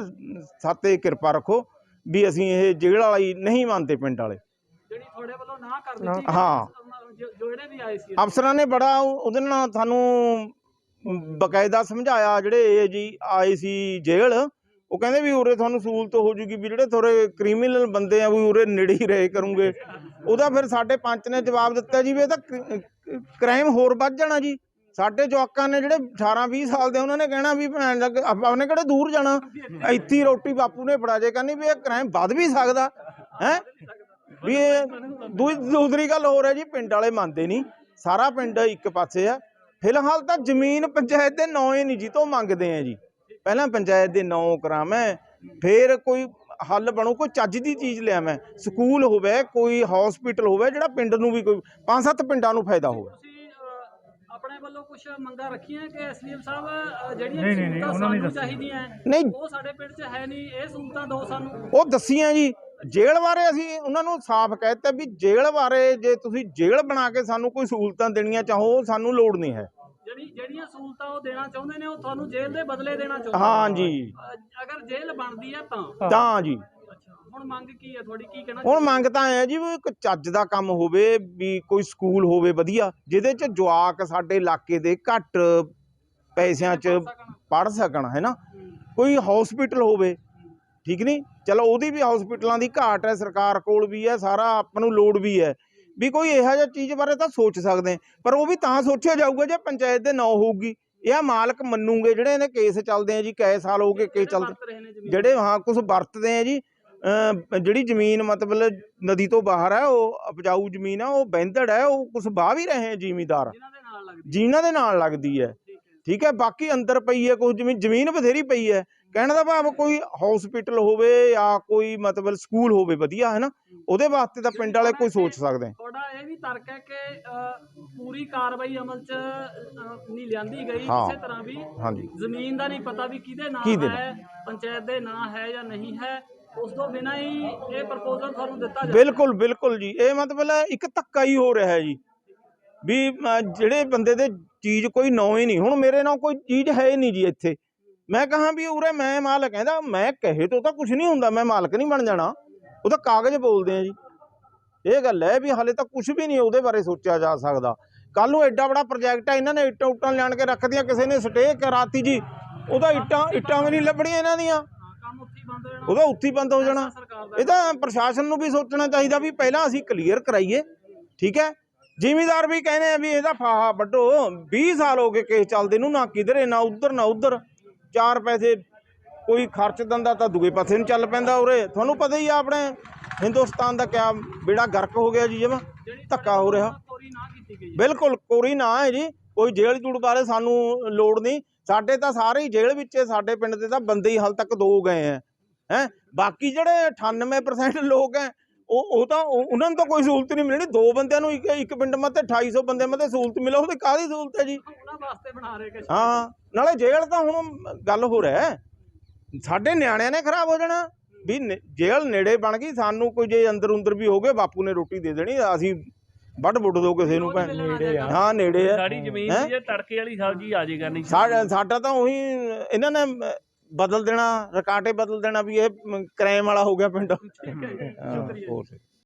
ਸਾਤੇ ਕਿਰਪਾ ਰੱਖੋ ਵੀ ਅਸੀਂ ਇਹ ਜੇਲ੍ਹ ਵਾਲਾ ਹੀ ਨਹੀਂ ਮੰਨਦੇ ਪਿੰਡ ਵਾਲੇ। ਜਿਹੜੀ ਤੁਹਾਡੇ ਵੱਲੋਂ ਨਾ ਕਰ ਦਿੱਤੀ ਹਾਂ। ਜੋ- ਜਿਹੜੇ ਵੀ ਆਏ ਸੀ। ਅਫਸਰਾਂ ਨੇ ਬੜਾ ਉਹ- ਉਹਦੇ ਨਾਲ ਸਾਨੂੰ ਬਕਾਇਦਾ ਸਮਝਾਇਆ ਜਿਹੜੇ ਇਹ ਜੀ ਆਏ ਸੀ ਜੇਲ੍ਹ ਉਹ ਕਹਿੰਦੇ ਵੀ ਉਰੇ ਤੁਹਾਨੂੰ ਸਹੂਲਤ ਹੋ ਜੂਗੀ ਵੀ ਜਿਹੜੇ ਥੋੜੇ ਕ੍ਰਿਮੀਨਲ ਬੰਦੇ ਆ, ਵੀ ਉਰੇ ਨੇੜੇ ਹੀ ਰਹੇ ਕਰੂੰਗੇ। ਉਹਦਾ ਫਿਰ ਸਾਡੇ ਪੰਚ ਨੇ ਜਵਾਬ ਦਿੱਤਾ ਜੀ ਵੀ ਇਹ ਤਾਂ ਕ੍ਰਾਈਮ ਹੋਰ ਵੱਧ ਜਾਣਾ ਜੀ। ਸਾਡੇ ਜਵਾਕਾਂ ਨੇ ਜਿਹੜੇ 18 20 ਸਾਲ ਦੇ ਉਹਨਾਂ ਨੇ ਕਹਿਣਾ ਵੀ ਭੈਣ ਦਾ ਆਪਾਂ ਨੇ ਕਿਹੜੇ ਦੂਰ ਜਾਣਾ? ਇੱਥੇ ਰੋਟੀ ਬਾਪੂ ਨੇ ਫੜਾ ਜੇ ਕਹਿੰਦੀ ਵੀ ਇਹ ਕ੍ਰਾਈਮ ਵੱਧ ਵੀ ਸਕਦਾ, ਹੈ? ਵੀ ਇਹ ਦੂਜੀ, ਦੂਸਰੀ ਗੱਲ ਹੋਰ ਹੈ ਜੀ, ਪਿੰਡ ਵਾਲੇ ਮੰਨਦੇ ਨਹੀਂ। ਸਾਰਾ ਪਿੰਡ ਇੱਕ ਪਾਸੇ ਆ। ਫਿਲਹਾਲ ਤਾਂ ਜ਼ਮੀਨ ਪੰਚਾਇਤ ਦੇ ਨਾਂ ਹੀ ਨਹੀਂ ਜੀ, ਤੋਂ ਮੰਗਦੇ ਆ ਜੀ। ਪਹਿਲਾਂ ਪੰਚਾਇਤ ਦੇ ਨਾਂ ਕਰਾਵਾਂ ਫੇਰ ਕੋਈ ਹੱਲ ਬਣੂ ਕੋਈ ਚੱਜ ਦੀ ਚੀਜ਼ ਲਿਆਵਾਂ ਸਕੂਲ ਹੋਵੇ ਕੋਈ ਹਸਪੀਟਲ ਹੋਵੇ ਜਿਹੜਾ ਪਿੰਡ ਨੂੰ ਵੀ ਕੋਈ ਪੰਜ ਸੱਤ ਪਿੰਡਾਂ ਨੂੰ ਫਾਇਦਾ ਹੋਵੇ। ਤੁਸੀਂ ਅਹ, ਆਪਣੇ ਵੱਲੋਂ ਕੁਝ ਮੰਗਾਂ ਰੱਖੀਆਂ ਕਿ ਐਸਡੀਐਮ ਸਾਹਿਬ ਅਹ, ਜਿਹੜੀਆਂ ਨਹੀਂ, ਨਹੀਂ, ਨਹੀਂ, ਸਹੂਲਤਾਂ ਉਹਨਾਂ ਨੇ ਸਾਨੂੰ ਦੱਸਿਆ। ਚਾਹੀਦੀਆਂ ਨਹੀਂ। ਉਹ ਸਾਡੇ ਪਿੰਡ 'ਚ ਹੈ ਨਹੀਂ ਇਹ ਸਹੂਲਤਾਂ ਦਿਓ ਸਾਨੂੰ। ਉਹ ਦੱਸੀਆਂ ਜੀ ਜੇਲ੍ਹ ਬਾਰੇ ਅਸੀਂ ਉਹਨਾਂ ਨੂੰ ਸਾਫ਼ ਕਹਿ ਦਿੱਤਾ ਵੀ ਜੇਲ੍ਹ ਬਾਰੇ ਜੇ ਤੁਸੀਂ ਜੇਲ੍ਹ ਬਣਾ ਕੇ ਸਾਨੂੰ ਕੋਈ ਸਹੂਲਤਾਂ ਦੇਣੀਆਂ ਚਾਹੋ ਉਹ ਸਾਨੂੰ ਲੋੜ ਨਹੀਂ ਹੈ। ਜਿਹੜੀ ਜਿਹੜੀਆਂ ਸਹੂਲਤਾਂ ਉਹ ਦੇਣਾ ਚਾਹੁੰਦੇ ਨੇ ਉਹ ਤੁਹਾਨੂੰ ਜੇਲ੍ਹ ਦੇ ਬਦਲੇ ਦੇਣਾ ਚਾਹੁੰਦੇ ਨੇ। ਹਾਂ ਜੀ। ਅਗਰ ਜੇਲ੍ਹ ਬਣਦੀ ਹੈ ਤਾਂ? ਤਾਂ ਜੀ। ਅੱਛਾ ਹੁਣ ਮੰਗ ਕੀ ਹੈ? ਤੁਹਾਡੀ ਕੀ ਕਹਿਣਾ ਹੁਣ ਮੰਗ ਤਾਂ ਐ ਜੀ ਵੀ ਇੱਕ ਚੱਜ ਦਾ ਕੰਮ ਹੋਵੇ ਵੀ ਕੋਈ ਸਕੂਲ ਹੋਵੇ ਵਧੀਆ ਜਿਹਦੇ ਚ ਜਵਾਕ ਸਾਡੇ ਇਲਾਕੇ ਦੇ ਘੱਟ ਪੈਸਿਆਂ ਚ ਪੜ ਸਕਣ। ਹੈ ਨਾ? ਕੋਈ ਹਸਪੀਟਲ ਹੋਵੇ ਠੀਕ ਨਹੀਂ ਚਲੋ ਉਹਦੀ ਵੀ ਹਸਪੀਟਲਾਂ ਦੀ ਘਾਟ ਹੈ ਸਰਕਾਰ ਕੋਲ ਵੀ ਹੈ ਸਾਰਾ ਆਪਾਂ ਨੂੰ ਲੋੜ ਵੀ ਹੈ। ਵੀ ਕੋਈ ਇਹੋ ਜਿਹਾ ਚੀਜ਼ ਬਾਰੇ ਤਾਂ ਸੋਚ ਸਕਦੇ ਹਾਂ। ਪਰ ਉਹ ਵੀ ਤਾਂ ਸੋਚਿਆ ਜਾਊਗਾ ਜੇ ਪੰਚਾਇਤ ਦੇ ਨਾਂ ਹੋਊਗੀ। ਇਹ ਮਾਲਕ ਮੰਨੂਗੇ ਜਿਹੜੇ ਇਹਨੇ ਕੇਸ ਚੱਲਦੇ ਆ ਜੀ ਕਈ ਸਾਲ ਹੋ ਗਏ ਕੇਸ ਚੱਲਦੇ ਜਿਹੜੇ ਹਾਂ ਕੁਝ ਵਰਤਦੇ ਆ ਜੀ ਜਿਹੜੀ ਜ਼ਮੀਨ ਮਤਲਬ ਨਦੀ ਤੋਂ ਬਾਹਰ ਹੈ ਉਹ ਉਪਜਾਊ ਜ਼ਮੀਨ ਆ ਉਹ ਬੈਂਦੜ ਹੈ ਉਹ ਕੁਝ ਵਾਹ ਵੀ ਰਹੇ ਆ ਜ਼ਿਮੀਦਾਰ। ਜਿਨ੍ਹਾਂ ਦੇ ਨਾਲ ਲੱਗਦੀ ਹੈ। ਹੈ। ਠੀਕ ਹੈ ਬਾਕੀ ਅੰਦਰ ਪਈ ਹੈ ਕੁਝ ਜ਼ਮੀਨ ਜ਼ਮੀਨ ਬਥੇਰੀ ਪਈ ਹੈ। ਕਹਿਣ ਦਾ ਭਾਵ ਕੋਈ ਹਸਪੀਟਲ ਹੋਵੇ ਜਾਂ ਕੋਈ ਮਤਲਬ ਸਕੂਲ ਹੋਵੇ ਵਧੀਆ ਹੈ। ਨਾ ਉਹਦੇ ਵਾਸਤੇ ਤਾਂ ਪਿੰਡ ਵਾਲੇ ਕੋਈ ਸੋਚ ਸਕਦੇ ਆ। ਤੁਹਾਡਾ ਇਹ ਵੀ ਤਰਕ ਹੈ ਕਿ ਅਹ, ਪੂਰੀ ਕਾਰਵਾਈ ਅਮਲ 'ਚ ਅਹ, ਨਹੀਂ ਲਿਆਂਦੀ ਗਈ ਹਾਂ। ਕਿਸੇ ਤਰ੍ਹਾਂ ਵੀ। ਹਾਂਜੀ। ਜ਼ਮੀਨ ਦਾ ਨਹੀਂ ਪਤਾ ਵੀ ਕਿਹਦੇ ਨਾਂ ਕਿਹਦੇ ਨਾਂ? ਹੈ ਪੰਚਾਇਤ ਦੇ ਨਾਂ ਹੈ ਜਾਂ ਨਹੀਂ ਹੈ। ਉਸ ਤੋਂ ਬਿਨਾਂ ਹੀ ਇਹ ਪ੍ਰਪੋਜ਼ਲ ਤੁਹਾਨੂੰ ਦਿੱਤਾ ਜਾਵੇ ਬਿਲਕੁਲ ਬਿਲਕੁਲ ਜੀ। ਇਹ ਮਤਲਬ ਹੈ ਇੱਕ ਧੱਕਾ ਹੀ ਹੋ ਰਿਹਾ ਹੈ ਜੀ। ਵੀ ਅਮ, ਜਿਹੜੇ ਬੰਦੇ ਦੇ ਚੀਜ਼ ਕੋਈ ਨਾਂ ਹੀ ਨਹੀਂ। ਹੁਣ ਮੇਰੇ ਨਾਲ ਕੋਈ ਚੀਜ਼ ਹੈ ਹੀ ਨਹੀਂ ਜੀ ਇੱਥੇ। ਮੈਂ ਕਹਾਂ ਵੀ ਉਰੇ ਮੈਂ ਮਾਲਕ ਕਹਿੰਦਾ ਮੈਂ ਕਹੇ ਤੋਂ ਤਾਂ ਕੁਝ ਨਹੀਂ ਹੁੰਦਾ, ਮੈਂ ਮਾਲਕ ਨਹੀਂ ਬਣ ਜਾਣਾ। ਉਹ ਤਾਂ ਕਾਗਜ਼ ਬੋਲਦੇ ਆ ਜੀ। ਇਹ ਗੱਲ ਹੈ ਵੀ ਹਾਲੇ ਤਾਂ ਕੁਝ ਵੀ ਨਹੀਂ ਉਹਦੇ ਬਾਰੇ ਸੋਚਿਆ ਜਾ ਸਕਦਾ। ਕੱਲ ਨੂੰ ਐਡਾ ਬੜਾ ਪ੍ਰੋਜੈਕਟ ਹੈ ਇਹਨਾਂ ਨੇ ਇੱਟਾਂ ਉੱਟਾਂ ਲਿਆਣ ਕੇ ਰੱਖਦੀਆਂ ਕਿਸੇ ਨੇ ਸਟੇ ਕਰਾਤੀ ਜੀ। ਉਹਦਾ ਇੱਟਾਂ ਇੱਟਾਂ ਵੀ ਨਹੀਂ ਲੱਭਣੀਆਂ ਇਹਨਾਂ ਦੀਆਂ। ਉਹਦਾ ਉੱਥੇ ਬੰਦ ਹੋ ਜਾਣਾ। ਇਹ ਤਾਂ ਪ੍ਰਸ਼ਾਸਨ ਨੂੰ ਵੀ ਸੋਚਣਾ ਚਾਹੀਦਾ ਵੀ ਪਹਿਲਾਂ ਅਸੀਂ ਕਲੀਅਰ ਕਰਾਈਏ, ਠੀਕ ਹੈ? ਜ਼ਿਮੀਦਾਰ ਵੀ ਕਹਿੰਦੇ ਆ ਵੀ ਇਹਦਾ ਫਾਹਾ ਵੱਢੋ। 20 ਸਾਲ ਹੋ ਗਏ ਕੇਸ ਚੱਲਦੇ ਨੂੰ, ਨਾ ਕਿਧਰੇ, ਨਾ ਉਧਰ ਨਾ ਉਧਰ। ਚਾਰ ਪੈਸੇ ਕੋਈ ਖਰਚ ਦਿੰਦਾ ਤਾਂ ਦੂਏ ਪਾਸੇ ਨੂੰ ਚੱਲ ਪੈਂਦਾ ਉਰੇ। ਤੁਹਾਨੂੰ ਪਤਾ ਹੀ ਆ ਆਪਣੇ ਹਿੰਦੁਸਤਾਨ ਦਾ ਕਿਆ ਬੇੜਾ ਗਰਕ ਹੋ ਗਿਆ ਜੀ ਜਮਾ, ਧੱਕਾ ਹੋ ਰਿਹਾ। ਬਿਲਕੁਲ, ਕੋਰੀ ਨਾ ਹੈ ਜੀ। ਕੋਈ ਜੇਲ੍ਹ ਜੂੜ ਬਾਰੇ ਸਾਨੂੰ ਲੋੜ ਨਹੀਂ। ਸਾਡੇ ਤਾਂ ਸਾਰੇ ਹੀ ਜੇਲ੍ਹ ਵਿੱਚ ਸਾਡੇ ਪਿੰਡ ਦੇ ਤਾਂ ਬੰਦੇ ਹੀ ਹਾਲ ਤੱਕ ਦੋ ਗਏ ਹੈ। ਹੈ? ਬਾਕੀ ਜਿਹੜੇ 98% ਲੋਕ ਹੈ ਉਹ ਉਹ ਤਾਂ ਉਹ- ਉਹਨਾਂ ਨੂੰ ਤਾਂ ਕੋਈ ਸਹੂਲਤ ਨਹੀਂ ਮਿਲਣੀ। ਦੋ ਬੰਦਿਆਂ ਨੂੰ ਇੱਕ ਇੱਕ ਪਿੰਡ ਮਤੇ 250 ਬੰਦੇ ਮਤੇ ਸਹੂਲਤ ਮਿਲੇ ਉਹਦੇ ਕਾਹਦੀ ਸਹੂਲਤ ਹੈ ਜੀ? ਉਹਨਾਂ ਵਾਸਤੇ ਬਣਾ ਰਹੇ ਕਿ ਹਾਂ ਨਾਲੇ ਜੇਲ੍ਹ ਤਾਂ ਹੁਣ ਗੱਲ ਹੋ ਰਿਹਾ। ਸਾਡੇ ਨਿਆਣਿਆਂ ਨੇ ਖਰਾਬ ਹੋ ਜਾਣਾ। ਵੀ ਜੇਲ੍ਹ ਨੇੜੇ ਬਣ ਗਈ ਸਾਨੂੰ ਕੋਈ ਜੇ ਅੰਦਰ ਅੰਦਰ ਵੀ ਹੋ ਗਏ ਬਾਪੂ ਨੇ ਰੋਟੀ ਦੇ ਦੇਣੀ ਅਸੀਂ ਵੱਢ ਵੁੱਢ ਦੋ ਕਿਸੇ ਨੂੰ ਭੈਣ। ਹਾਂ ਨੇੜੇ ਹੈ ਸਾਡੀ ਜ਼ਮੀਨ ਜੇ ਤੜਕੇ ਵਾਲੀ ਸਬਜ਼ੀ ਆ ਜਾਏਗਾ ਨਹੀਂ? ਸਾਡਾ ਸਾਡਾ ਤਾਂ ਉਹੀ ਇਹਨਾਂ ਨੇ ਬਦਲ ਦੇਣਾ ਰਕਾਟੇ ਬਦਲ ਦੇਣਾ ਵੀ ਇਹ ਕ੍ਰਾਈਮ ਵਾਲਾ ਹੋ ਗਿਆ ਪਿੰਡ। ਹੋਰ।